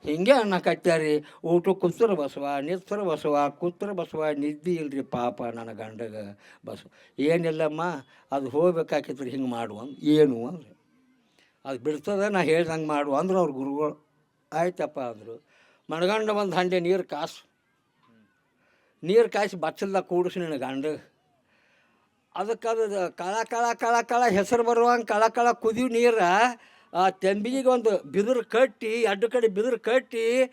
ಹಿಂಗೆ ಅನ್ನ ಕಟ್ಟಾರಿ ಊಟ ಕುತ್ತರ ಬಸವ, ನಿತ್ರ ಬಸವ, ಕುತ್ರ ಬಸವ, ನಿದ್ದೆ ಇಲ್ರಿ ಪಾಪ ನನ್ನ ಗಂಡಗ. ಬಸವ, ಏನಿಲ್ಲಮ್ಮ, ಅದು ಹೋಗ್ಬೇಕಾಕಿತ್ರಿ, ಹಿಂಗೆ ಮಾಡುವ ಏನು ಅಂದ್ರೆ ಅದು ಬಿಡ್ತದೆ, ನಾ ಹೇಳ್ದಂಗೆ ಮಾಡು, ಅಂದ್ರೆ ಅವ್ರ ಗುರುಗಳು. ಆಯ್ತಪ್ಪ, ಅಂದರು. ಮಣಗಂಡ ಒಂದು ಹಂಡೆ ನೀರು ಕಾಸು. ನೀರು ಕಾಯಿಸಿ ಬಚ್ಚಲ್ದಾಗ ಕೂಡಿಸಿ ನಿನ್ನ ಗಂಡ ಅದಕ್ಕೆ ಅದು ಕಳ ಕಳ ಕಳ ಕಳ ಹೆಸರು ಬರುವಂಗೆ ಕಳ ಕಳ ಕುದಿಯು ನೀರು, ಆ ತೆಂಬಿಗೆ ಒಂದು ಬಿದಿರು ಕಟ್ಟಿ ಎರಡು ಕಡೆ ಬಿದಿರು ಕಟ್ಟಿ,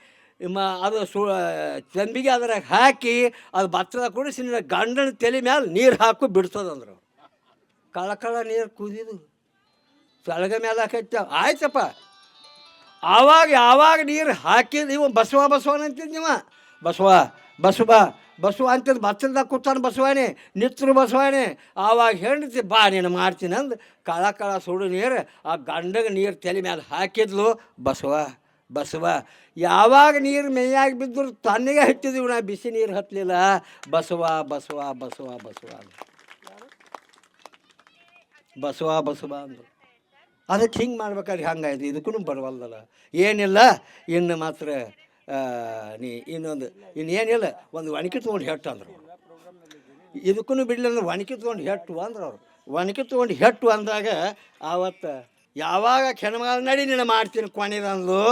ಮ, ಅದು ಸು ತೆಂಬಿಗೆ ಅದ್ರಾಗ ಹಾಕಿ, ಅದು ಭತ್ತದ ಕುಡಿಸಿ ಗಂಡನ ತಲೆ ಮ್ಯಾಲೆ ನೀರು ಹಾಕು ಬಿಡ್ಸೋದಂದ್ರು. ಕಳ ಕಳ ನೀರು ಕುದಿದು ಸಳಗ ಮೇಲೆ ಹಾಕೈತ. ಆಯ್ತಪ್ಪ. ಆವಾಗ ಯಾವಾಗ ನೀರು ಹಾಕಿದ ಇವ ಬಸವ ಬಸವನ ಅಂತಿದ್ ನೀವ? ಬಸವ ಬಸವ ಬಸವ ಅಂತಂದು ಬತ್ತಲ್ದಾಗ ಕೂತಾನೆ ಬಸವಾನೆ ನಿತ್ರು ಬಸವಾನೆ ಆವಾಗ ಹೆಂಡತಿ ಬಾ ನೀನು ಮಾಡ್ತೀನಿ ಅಂದು ಕಳ ಕಳ ಸುಡು ನೀರು, ಆ ಗಂಡಗೆ ನೀರು ತಲೆ ಮೇಲೆ ಹಾಕಿದ್ಲು ಬಸವ ಬಸವ. ಯಾವಾಗ ನೀರು ಮೇಯಾಗಿ ಬಿದ್ದರು ತನ್ನಿಗೆ ಹಚ್ಚಿದ್ವಿ ನಾ ಬಿಸಿ ನೀರು ಹತ್ತಲಿಲ್ಲ ಬಸವ ಬಸವ ಬಸವ ಬಸವ ಅಂದರು ಬಸವ ಬಸವ ಅಂದರು ಅದಕ್ಕೆ ಹಿಂಗೆ ಮಾಡ್ಬೇಕಾದ್ರೆ ಹಂಗಾಯ್ತು. ಇದಕ್ಕೂ ಬರವಲ್ದಲ್ಲ. ಏನಿಲ್ಲ, ಇನ್ನು ಮಾತ್ರ ನೀ ಇನ್ನೊಂದು ಇನ್ನೇನಿಲ್ಲ ಒಂದು ಒಣಕೆ ತೊಗೊಂಡು ಹೆಟ್ಟು ಅಂದ್ರು. ಇದಕ್ಕೂ ಬಿಡಲಿಲ್ಲ ಅಂದ್ರೆ ತಗೊಂಡು ತೊಗೊಂಡು ಹೆಟ್ಟು ಅಂದ್ರು ಅವರು. ಒಣಕಿ ತೊಗೊಂಡು ಹೆಟ್ಟು ಅಂದಾಗ ಆವತ್ತು ಯಾವಾಗ ಕೆಣಮಾಲ ನಡಿ ನೀನು ಮಾಡ್ತೀನಿ ಕೊನೆದಂದು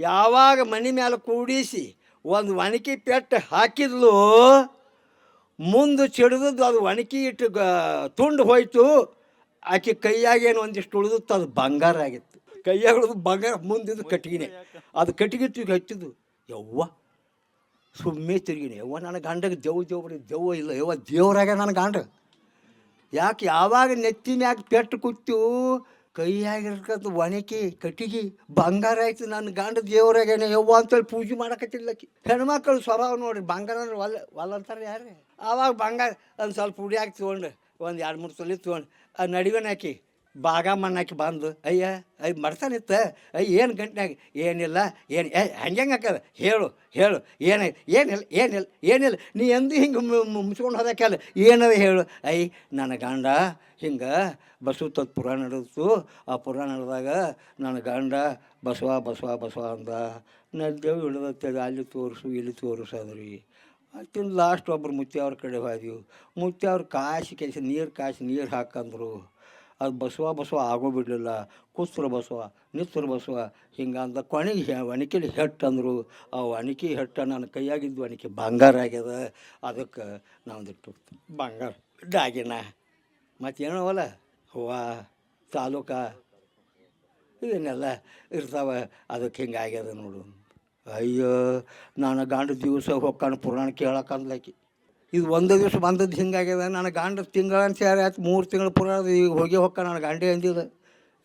ಯಾವಾಗ ಮನೆ ಮೇಲೆ ಕೂಡಿಸಿ ಒಂದು ಒಣಕೆ ಪೆಟ್ಟು ಹಾಕಿದ್ಲು, ಮುಂದೆ ಚಿಡಿದದ್ದು ಅದು ಒಣಕಿ ಇಟ್ಟು ತುಂಡು ಹೋಯ್ತು, ಆಕೆ ಕೈಯಾಗೇನು ಒಂದಿಷ್ಟು ಉಳಿದಿತ್ತು ಅದು ಬಂಗಾರ ಆಗಿತ್ತು. ಕೈಯಾಗ ಬಂಗಾರ ಮುಂದಿದ್ದು ಕಟ್ಟಿಗೆನೆ. ಅದು ಕಟ್ಟಿಗೆ ತೂಗಿ ಹಚ್ಚಿದ್ದು ಯವ್ವ ಸುಮ್ಮನೆ ತಿರುಗಿನಿ. ಯವ್ವ ನನ್ನ ಗಂಡಗೆ ದೆವ್ವ ದೇವ್ರಿ ದೆವ್ವ ಇಲ್ಲ. ಯವ್ವ ದೇವ್ರಾಗ ನನ್ನ ಗಂಡ. ಯಾಕೆ ಯಾವಾಗ ನೆತ್ತಿ ಮ್ಯಾಗ ಪೆಟ್ಟು ಕುತ್ತು ಕೈಯಾಗಿರ್ಕತ್ತು ಒಣಕಿ ಕಟ್ಟಿಗೆ ಬಂಗಾರ ಆಯ್ತು ನನ್ನ ಗಂಡ ದೇವ್ರಾಗೇನೆ ಯವ್ವ ಅಂತೇಳಿ ಪೂಜೆ ಮಾಡಕತ್ತಿಲ್ಲಕಿ ಹೆಣ್ಮಕ್ಳು ಸ್ವಭಾವ ನೋಡ್ರಿ ಬಂಗಾರ ಅಂದ್ರೆ ಒಲ್ಲ ಒಲ್ಲ ಅಂತಾರೆ ಯಾರೇ ಆವಾಗ ಬಂಗಾರ ಒಂದು ಸ್ವಲ್ಪ ಹುಡಿ ಹಾಕಿ ತೊಗೊಂಡು ಒಂದು ಎರಡು ಮೂರು ಸಲ ತೊಗೊಂಡು ಆ ನಡುವೆನ ಹಾಕಿ ಬಾಗ ಮಣ್ಣಾಕಿ ಬಂದು, ಅಯ್ಯ ಅಯ್ಯ ಮಡ್ತಾನಿತ್ತ ಅಯ್ಯ ಏನು ಗಂಟ್ನಾಗ ಏನಿಲ್ಲ, ಏನು, ಏ ಹಂಗೆ ಹಾಕದ ಹೇಳು ಹೇಳು, ಏನ ಏನಿಲ್ಲ ಏನಿಲ್ಲ ಏನಿಲ್ಲ ನೀ ಎಂದು ಹಿಂಗೆ ಮುಚ್ಕೊಂಡು ಹೋದಕ್ಕೆಲ್ಲ ಏನದ ಹೇಳು? ಅಯ್ಯ ನನ್ನ ಗಂಡ ಹಿಂಗೆ ಬಸವ ತತ್ ಪುರಾಣ ನಡೆದಿತ್ತು. ಆ ಪುರಾಣ ನಡೆದಾಗ ನನ್ನ ಗಂಡ ಬಸವ ಬಸವ ಬಸವ ಅಂದ. ನದ್ದೇವು ಇಳಿದತ್ತದ ಅಲ್ಲಿ ತೋರಿಸು, ಇಲ್ಲಿ ತೋರಿಸು ಅದ್ರಿ ತಿಂದು ಲಾಸ್ಟ್ ಒಬ್ಬರು ಮುತ್ತಿ ಅವ್ರ ಕಡೆ ಹೋದ್ವಿ. ಮುತ್ತಿ ಅವ್ರು ಕಾಶಿ ಕೆಲಸ, ನೀರು ಕಾಶಿ ನೀರು ಹಾಕಂದ್ರು. ಅದು ಬಸವ ಬಸವ ಆಗೋ ಬಿಡಲಿಲ್ಲ ಕುಸ್ತ್ರ ಬಸವ, ನಿತ್ರ ಬಸವ ಹಿಂಗಂದ ಕೊನೆಗೆ ಒಣಕೆಲಿ ಹೆಟ್ಟು ಅಂದರು. ಆ ಒಣಕೆ ಹೆಟ್ಟು ನನ್ನ ಕೈಯಾಗಿದ್ದು ಒಣಕೆ ಬಂಗಾರ ಆಗ್ಯದ. ಅದಕ್ಕೆ ನಾವೊಂದಿಟ್ಟು ಬಂಗಾರ ಡಾಗಿನ ಮತ್ತೇನವಲ್ಲ ಹೂವ, ತಾಲೂಕ, ಇದನ್ನೆಲ್ಲ ಇರ್ತಾವ. ಅದಕ್ಕೆ ಹಿಂಗೆ ಆಗ್ಯದ ನೋಡು. ಅಯ್ಯೋ ನಾನು ಗಂಡ ದಿವಸ ಹೋಗ್ಕೊಂಡು ಪುರಾಣ ಕೇಳಕ್ಕಂದ್ಲಾಕಿ ಇದು ಒಂದು ದಿವಸ ಬಂದದ್ದು ಹಿಂಗಾಗ್ಯದ. ನನ್ನ ಗಂಡ ತಿಂಗಳ ಅಂತ ಯಾರು ಆಯ್ತು ಮೂರು ತಿಂಗಳು ಅದು ಈಗ ಹೋಗಿ ಹೊಕ್ಕ ನಾನು ಗಂಡೆ ಅಂದಿದ.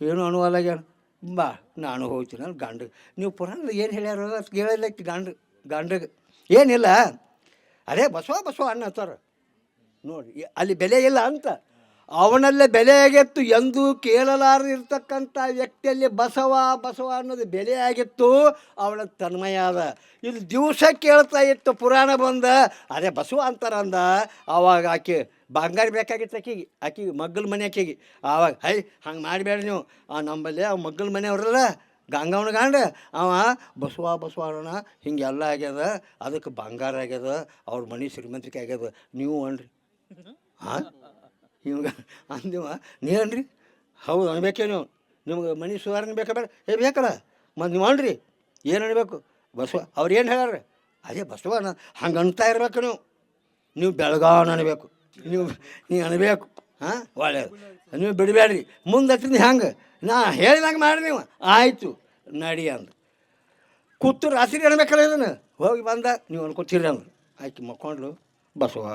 ಏನು ಅನುವಲ್ಲಾಗ್ಯಾನ ಬಾ, ನಾನು ಹೋಗ್ತೀನಿ ನಾನು ಗಂಡ. ನೀವು ಪುರಾಣದ ಏನು ಹೇಳ್ಯಾರ ಅದು ಕೇಳಿಲ್ಲಕ್ಕೆ ಗಂಡ, ಗಂಡಗೆ? ಏನಿಲ್ಲ. ಅದೇ ಬಸವ ಬಸವ ಅನ್ನತ್ತಾರ. ನೋಡಿ, ಅಲ್ಲಿ ಬೆಲೆ ಇಲ್ಲ ಅಂತ. ಅವನಲ್ಲೇ ಬೆಲೆಯಾಗಿತ್ತು ಎಂದು ಕೇಳಲಾರದಿರ್ತಕ್ಕಂಥ ವ್ಯಕ್ತಿಯಲ್ಲಿ ಬಸವ ಬಸವ ಅನ್ನೋದು ಬೆಲೆ ಆಗಿತ್ತು ಅವಳ ತನ್ಮಯ ಅದ. ಇಲ್ಲಿ ದಿವಸ ಕೇಳ್ತಾ ಇತ್ತು, ಪುರಾಣ ಬಂದ, ಅದೇ ಬಸವ ಅಂತಾರ ಅಂದ ಆವಾಗ ಆಕೆ ಬಂಗಾರ ಬೇಕಾಗಿತ್ತು ಆಕೆಗೆ ಆಕೆಗೆ ಮಗ್ಗಲ ಮನೆ ಆಕೆಗೆ. ಆವಾಗ, ಹೈ, ಹಂಗೆ ಮಾಡಬೇಡ ನೀವು. ಆ, ನಂಬಲ್ಲಿ ಆ ಮಗ್ಗಲ ಮನೆಯವ್ರಲ್ಲ ಗಂಗವನ ಗಂಡ, ಅವ ಬಸವ ಬಸವ ಅಣ್ಣ ಹಿಂಗೆಲ್ಲ ಆಗ್ಯದ, ಅದಕ್ಕೆ ಬಂಗಾರ ಆಗ್ಯದ, ಅವ್ರ ಮನೆ ಶ್ರೀಮಂತಿಕೆ ಆಗ್ಯದ. ನೀವು ಅನ್ರಿ. ಹಾಂ ಇವಾಗ ಅಂದಿವ ನೀ ಅನ್ರಿ ಹೌದು, ಅನ್ಬೇಕೇ ನೀವು. ನಿಮ್ಗೆ ಮನೆ ಸುಧಾರಣೆ ಬೇಕಾ ಬೇಡ? ಏ, ಬೇಕಲ್ಲ. ಮತ್ತು ನೀವು ಅನ್ರಿ, ಏನು ಅನ್ಬೇಕು? ಬಸವ, ಅವ್ರು ಏನು ಹೇಳ್ಯಾರ? ಅದೇ ಬಸವ ಹಂಗೆ ಅನ್ತಾ ಇರ್ಬೇಕು ನೀವು. ನೀವು ಬೆಳಗಾವನ ಅನ್ಬೇಕು. ನೀವು, ನೀ ಅನ್ಬೇಕು, ಹಾಂ? ಒಳ್ಳೆಯದು ನೀವು ಬಿಡಬೇಡ್ರಿ. ಮುಂದೆ ಹತ್ತಿರ ಹೆಂಗೆ. ನಾ ಹೇಳಿದಂಗೆ ಮಾಡಿ ನೀವು. ಆಯಿತು, ನಡಿ ಅಂದ. ಕೂತು ರಾತ್ರಿ ಅನ್ಬೇಕಲ್ಲ ಇದನ್ನು. ಹೋಗಿ ಬಂದ, ನೀವು ಅನ್ಕೋತೀರಿ ಅಂದ್ರೆ ಆಯ್ತು, ಮಕ್ಕೊಂಡ್ಲು. ಬಸವ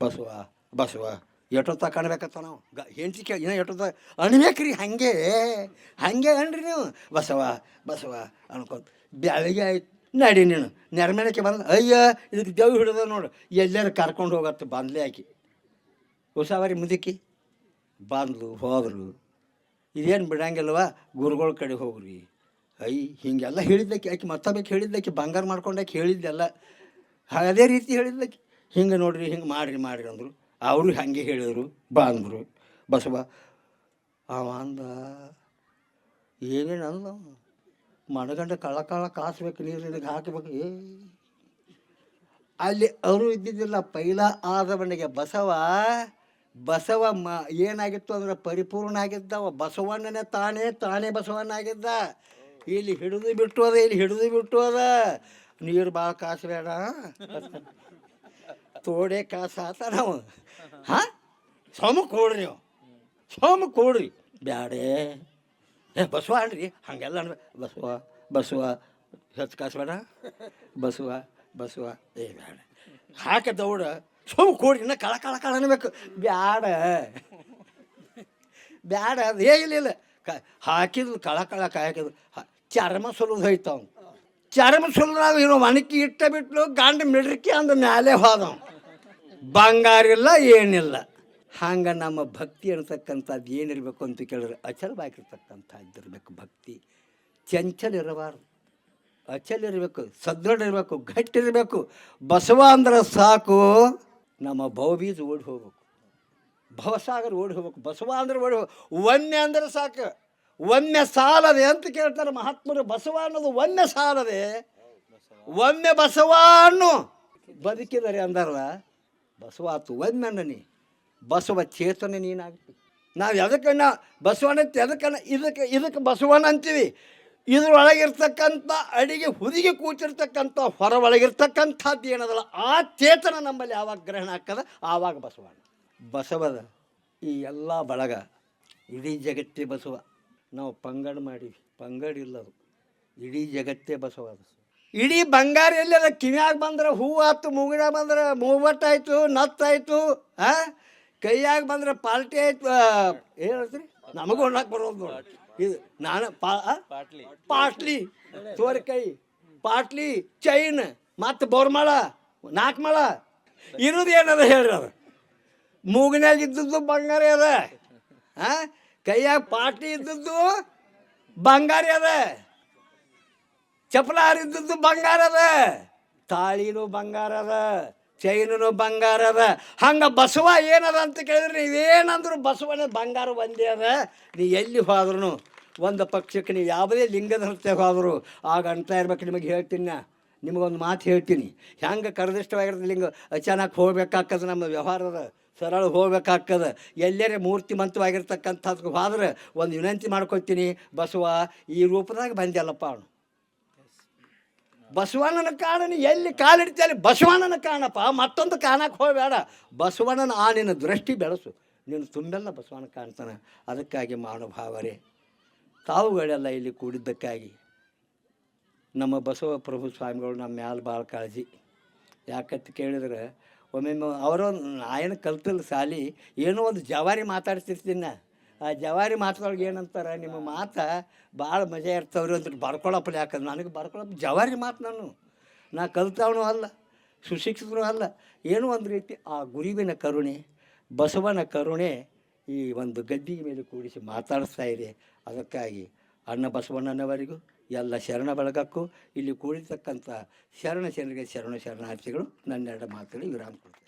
ಬಸವ ಬಸವ. ಎಷ್ಟೊತ್ತ ಕಾಣ್ಬೇಕತ್ತ ನಾವು? ಗ, ಹೆಂಡ್ತಿ ಏನೋ ಎಷ್ಟೊತ್ತ ಅಣ್ಬೇಕ್ರಿ ಹಾಗೆ. ಹಾಗೆ ಅಣ್ರಿ ನೀವು. ಬಸವ ಬಸವ ಅನ್ಕೊಂತ, ಬ್ಯಾಳಿಗೆ ಆಯ್ತು ನಡಿ ನೀನು. ನೆರಮೇಳಕ್ಕೆ ಬಂದ ಅಯ್ಯ, ಇದಕ್ಕೆ ದೇವ್ ಹಿಡಿದ ನೋಡು. ಎಲ್ಲರೂ ಕರ್ಕೊಂಡು ಹೋಗತ್ತೆ ಬಂದ್ಲೆ ಆಕಿ. ಉಸಾವರಿ ಮುದುಕಿ. ಬಂದ್ಲು ಹೋದ್ರು ಇದೇನು ಬಿಡಂಗಿಲ್ವ? ಗುರುಗಳ ಕಡೆ ಹೋಗ್ರಿ. ಅಯ್ಯ ಹೀಗೆಲ್ಲ ಹೇಳಿದ್ದಕ್ಕೆ, ಆಕೆ ಮತ್ತೊಬ್ಬಕ್ಕೆ ಹೇಳಿದ್ದಕ್ಕೆ, ಬಂಗಾರ ಮಾಡ್ಕೊಂಡಾಕೆ ಹೇಳಿದ್ದೆಲ್ಲ ಅದೇ ರೀತಿ ಹೇಳಿದ್ದಕ್ಕೆ. ಹಿಂಗೆ ನೋಡ್ರಿ, ಹಿಂಗೆ ಮಾಡ್ರಿ ಮಾಡ್ರಿ ಅಂದರು. ಅವರು ಹಾಗೆ ಹೇಳಿದರು ಬಂದರು ಬಸವ, ಅವ ಅಂದ, ಏನೇನು ಅಂದ? ಮಣಗಂಡ ಕಳ್ಳ ಕಳ್ಳ ಕಾಸ್ಬೇಕು ನೀರಿನಿಗೆ ಹಾಕಬೇಕು. ಏ, ಅಲ್ಲಿ ಅವರು ಇದ್ದಿದ್ದಿಲ್ಲ. ಪೈಲ ಆದವನಿಗೆ ಬಸವ ಬಸವ ಮ, ಏನಾಗಿತ್ತು ಅಂದ್ರೆ ಪರಿಪೂರ್ಣ ಆಗಿದ್ದವ ಬಸವಣ್ಣನೇ ತಾನೇ ತಾನೇ ಬಸವಣ್ಣಾಗಿದ್ದ ಇಲ್ಲಿ ಹಿಡಿದು ಬಿಟ್ಟು ಅದ ಇಲ್ಲಿ ಹಿಡಿದು ಬಿಟ್ಟು ಅದ ನೀರು ಭಾಳ ಕಾಸು ಬೇಡ ತೋಡೆ ಕಾಸು ಆತ ಅವ. ಹಾ? ಸೋಮ ಕೊಡ್ರಿ ಅವ. ಸೋಮ ಕೊಡ್ರಿ. ಬ್ಯಾಡೇ. ಏ, ಬಸವ ಅನ್ರಿ ಹಾಗೆಲ್ಲ ಅನ್ಬ, ಬಸವ ಬಸವ, ಹೆಚ್ಚು ಕಾಸು ಬೇಡ. ಬಸವ ಬಸವ, ಏ ಬೇಡ ಹಾಕ ದೌಡ ಸೋಮ ಕೊಡ್ರಿ, ಇನ್ನ ಕಳ ಕಳ ಕಳ ಅನ್ಬೇಕು. ಬ್ಯಾಡ. ಬ್ಯಾಡ, ಅದು ಹೇಗಿಲ್ಲ ಕ, ಹಾಕಿದ್ಲು, ಕಳ ಕಳ ಹ- ಚರ್ಮ ಸುಲಿದು ಹೋಯ್ತು ಚರ್ಮ ಸುಲಿದಾಗ ಇರೋ ಒಣಕಿ ಇಟ್ಟ ಬಿಟ್ಲು, ಗಂಡ ಮಿಡ್ರಿಕೆ ಅಂದ ಮ್ಯಾಲೆ ಹೋದವ್ ಬಂಗಾರ ಇಲ್ಲ ಏನಿಲ್ಲ. ಹಂಗೆ ನಮ್ಮ ಭಕ್ತಿ ಅನ್ನತಕ್ಕಂಥದ್ದು ಏನಿರಬೇಕು ಅಂತ ಕೇಳಿದ್ರೆ ಅಚಲವಾಗಿರ್ತಕ್ಕಂಥ ಇರಬೇಕು ಭಕ್ತಿ. ಚಂಚಲ ಇರಬಾರ್ದು ಅಚಲ ಇರಬೇಕು ಸದೃಢ ಇರಬೇಕು ಗಟ್ಟಿ ಇರಬೇಕು ಬಸವ ಅಂದ್ರೆ ಸಾಕು, ನಮ್ಮ ಭವಬೀಜ ಓಡಿ ಹೋಗ್ಬೇಕು. ಭವಸಾಗರ ಓಡಿ ಹೋಗ್ಬೇಕು ಬಸವ ಅಂದ್ರೆ ಓಡಿ ಹೋಗ್ಬೇಕು. ಒಮ್ಮೆ ಅಂದ್ರೆ ಸಾಕು. ಒಮ್ಮೆ ಸಾಲದೆ ಅಂತ ಕೇಳ್ತಾರೆ ಮಹಾತ್ಮರು. ಬಸವ ಅನ್ನೋದು ಒಮ್ಮೆ ಸಾಲದೆ. ಒಮ್ಮೆ ಬಸವ ಅನ್ನು ಬದುಕಿದರೆ ಅಂದಾರಲ್ಲ ಬಸವ ಆತು ಒಮ್ಮೆ ಅನ್ನನಿ ಬಸವ ಚೇತನ ನೀನಾಗ್ತಿ. ನಾವು ಎದಕ್ಕನ್ನ ಬಸವಣ್ಣ ಅಂತ ಎದಕ್ಕನ್ನ ಇದಕ್ಕೆ ಇದಕ್ಕೆ ಬಸವಣ್ಣ ಅಂತೀವಿ? ಇದರೊಳಗಿರ್ತಕ್ಕಂಥ ಅಡಿಗೆ ಹುದಿಗೆ ಕೂತಿರ್ತಕ್ಕಂಥ ಹೊರ ಒಳಗಿರ್ತಕ್ಕಂಥದ್ದು ಏನದಲ್ಲ, ಆ ಚೇತನ ನಮ್ಮಲ್ಲಿ ಯಾವಾಗ ಗ್ರಹಣ ಆಗ್ತದ? ಆವಾಗ ಬಸವಣ್ಣ. ಬಸವದ ಈ ಎಲ್ಲ ಬಳಗ, ಇಡೀ ಜಗತ್ತೇ ಬಸವ. ನಾವು ಪಂಗಡ ಮಾಡೀವಿ, ಪಂಗಡ ಇಲ್ಲದು. ಇಡೀ ಜಗತ್ತೇ ಬಸವ ಅದು ಇಡೀ ಬಂಗಾರ ಎಲ್ಲಿ ಅದ? ಕಿವ್ಯಾಗ ಬಂದ್ರೆ ಹೂ ಆಯ್ತು ಮೂಗಿನಾಗ ಬಂದ್ರೆ ಮೂವಟ್ಟಾಯ್ತು ನತ್ತಾಯ್ತು ಹಾ ಕೈಯಾಗ ಬಂದ್ರೆ ಪಾಲ್ಟಿ ಆಯ್ತು ಏನು ಹೇಳ್ತೀರಿ? ನಮಗೂ ಉಣ್ಣಕ್ಕೆ ಬರೋದು ನೋಡಿ. ಇದು ನಾನು ಪಾ?
ಪಾಟ್ಲಿ.
ತೋರಿಕೈ ಪಾಟ್ಲಿ ಚೈನ್ ಮತ್ತು ಬೋರ್ಮಾಳ ನಾಲ್ಕು ಮಾಳ ಇರೋದು ಏನದ ಹೇಳ್ರಿ ಅದು ಮೂಗಿನಾಗ ಇದ್ದದ್ದು ಬಂಗಾರ ಅದ. ಹಾಂ ಕೈಯಾಗ ಪಾಟ್ಲಿ ಇದ್ದದ್ದು ಬಂಗಾರ ಅದ. ಚಪ್ಪಲ ಹರಿದ್ದದ್ದು ಬಂಗಾರದ ತಾಳಿನು ತಾಳಿನೂ ಬಂಗಾರ ಅದ ಚೈನೂ ಬಂಗಾರ ಅದ. ಹಂಗೆ ಬಸವ ಏನದ ಅಂತ ಕೇಳಿದ್ರೆ ನೀವೇನಂದ್ರು ಬಸವನ ಬಂಗಾರ ಒಂದೇ ಅದ. ನೀ ಎಲ್ಲಿ ಹೋದ್ರೂ ಒಂದು ಪಕ್ಷಕ್ಕೆ ನೀವು ಯಾವುದೇ ಲಿಂಗದ ಹತ್ಯೆ ಹೋದ್ರು ಆಗ ಅಂತ ಇರ್ಬೇಕು ನಿಮಗೆ ಹೇಳ್ತೀನಿ ನಾ. ನಿಮಗೊಂದು ಮಾತು ಹೇಳ್ತೀನಿ. ಹೆಂಗೆ ಕರೆದಿಷ್ಟವಾಗಿರೋದು ಲಿಂಗ, ಅಚಾನಕ್ ಹೋಗ್ಬೇಕಾಗ್ತದೆ ನಮ್ಮ ವ್ಯವಹಾರದ ಸರಳ ಹೋಗ್ಬೇಕಾಗ್ತದ. ಎಲ್ಲರೇ ಮೂರ್ತಿಮಂತವಾಗಿರ್ತಕ್ಕಂಥದ್ದು ಹೋದ್ರೆ ಒಂದು ವಿನಂತಿ ಮಾಡ್ಕೊತೀನಿ ಬಸವ ಈ ರೂಪದಾಗ ಬಂದೆಲ್ಲಪ್ಪ ಅವನು. ಬಸವಣ್ಣನ ಕಾಣನ, ಎಲ್ಲಿ ಕಾಲಿಡ್ತಿ ಅಲ್ಲಿ ಬಸವಣ್ಣನ ಕಾಣಪ್ಪ. ಮತ್ತೊಂದು ಕಾಣಕ್ಕೆ ಹೋಗಬೇಡ. ಬಸವಣ್ಣನ ಆ ನಿನ್ನ ದೃಷ್ಟಿ ಬೆಳೆಸು. ನೀನು ತುಂಬೆಲ್ಲ ಬಸವಣ್ಣ ಕಾಣ್ತಾನೆ. ಅದಕ್ಕಾಗಿ ಮಹಾನುಭಾವರೇ, ತಾವುಗಳೆಲ್ಲ ಇಲ್ಲಿ ಕೂಡಿದ್ದಕ್ಕಾಗಿ ನಮ್ಮ ಬಸವ ಪ್ರಭು ಸ್ವಾಮಿಗಳು ನಮ್ಮ ಮ್ಯಾಲ ಭಾಳ ಕಾಳಜಿ. ಯಾಕಂತ ಕೇಳಿದ್ರೆ, ಒಮ್ಮೊಮ್ಮೆ ಅವರು ನಾಯನ ಕಲ್ತಲ್ಲಿ ಸಾಲಿ ಏನೋ ಒಂದು ಜವಾರಿ ಮಾತಾಡ್ತಿರ್ತೀನಿ. ಆ ಜವಾರಿ ಮಾತುಗಳಿಗೆ ಏನಂತಾರೆ, ನಿಮ್ಮ ಮಾತು ಭಾಳ ಮಜಾ ಇರ್ತವ್ರಿ ಅಂತ ಬರ್ಕೊಳಪ್ಪ ಯಾಕಂದ್ರೆ ನನಗೆ ಬರ್ಕೊಳಪ್ಪ ಜವಾರಿ ಮಾತು ನಾನು. ನಾ ಕಲ್ತವನು ಅಲ್ಲ ಸುಶಿಕ್ಷಿತನು ಅಲ್ಲ. ಏನೋ ಒಂದು ರೀತಿ ಆ ಗುರುವಿನ ಕರುಣೆ, ಬಸವನ ಕರುಣೆ ಈ ಒಂದು ಗದ್ದಿಗೆ ಮೇಲೆ ಕೂಡಿಸಿ ಮಾತಾಡಿಸ್ತಾ ಇದೆ ಅದಕ್ಕಾಗಿ ಅಣ್ಣ ಬಸವಣ್ಣನವರಿಗೂ, ಎಲ್ಲ ಶರಣ ಬಳಗಕ್ಕೂ, ಇಲ್ಲಿ ಕೂಡಿರ್ತಕ್ಕಂಥ ಶರಣ ಶರಣರಿಗೆ ಶರಣ ಶರಣಾರ್ಥಿಗಳು, ನನ್ನೆರಡು ಮಾತುಗಳಿಗೆ ವಿರಾಮ ಕೊಡ್ತಾರೆ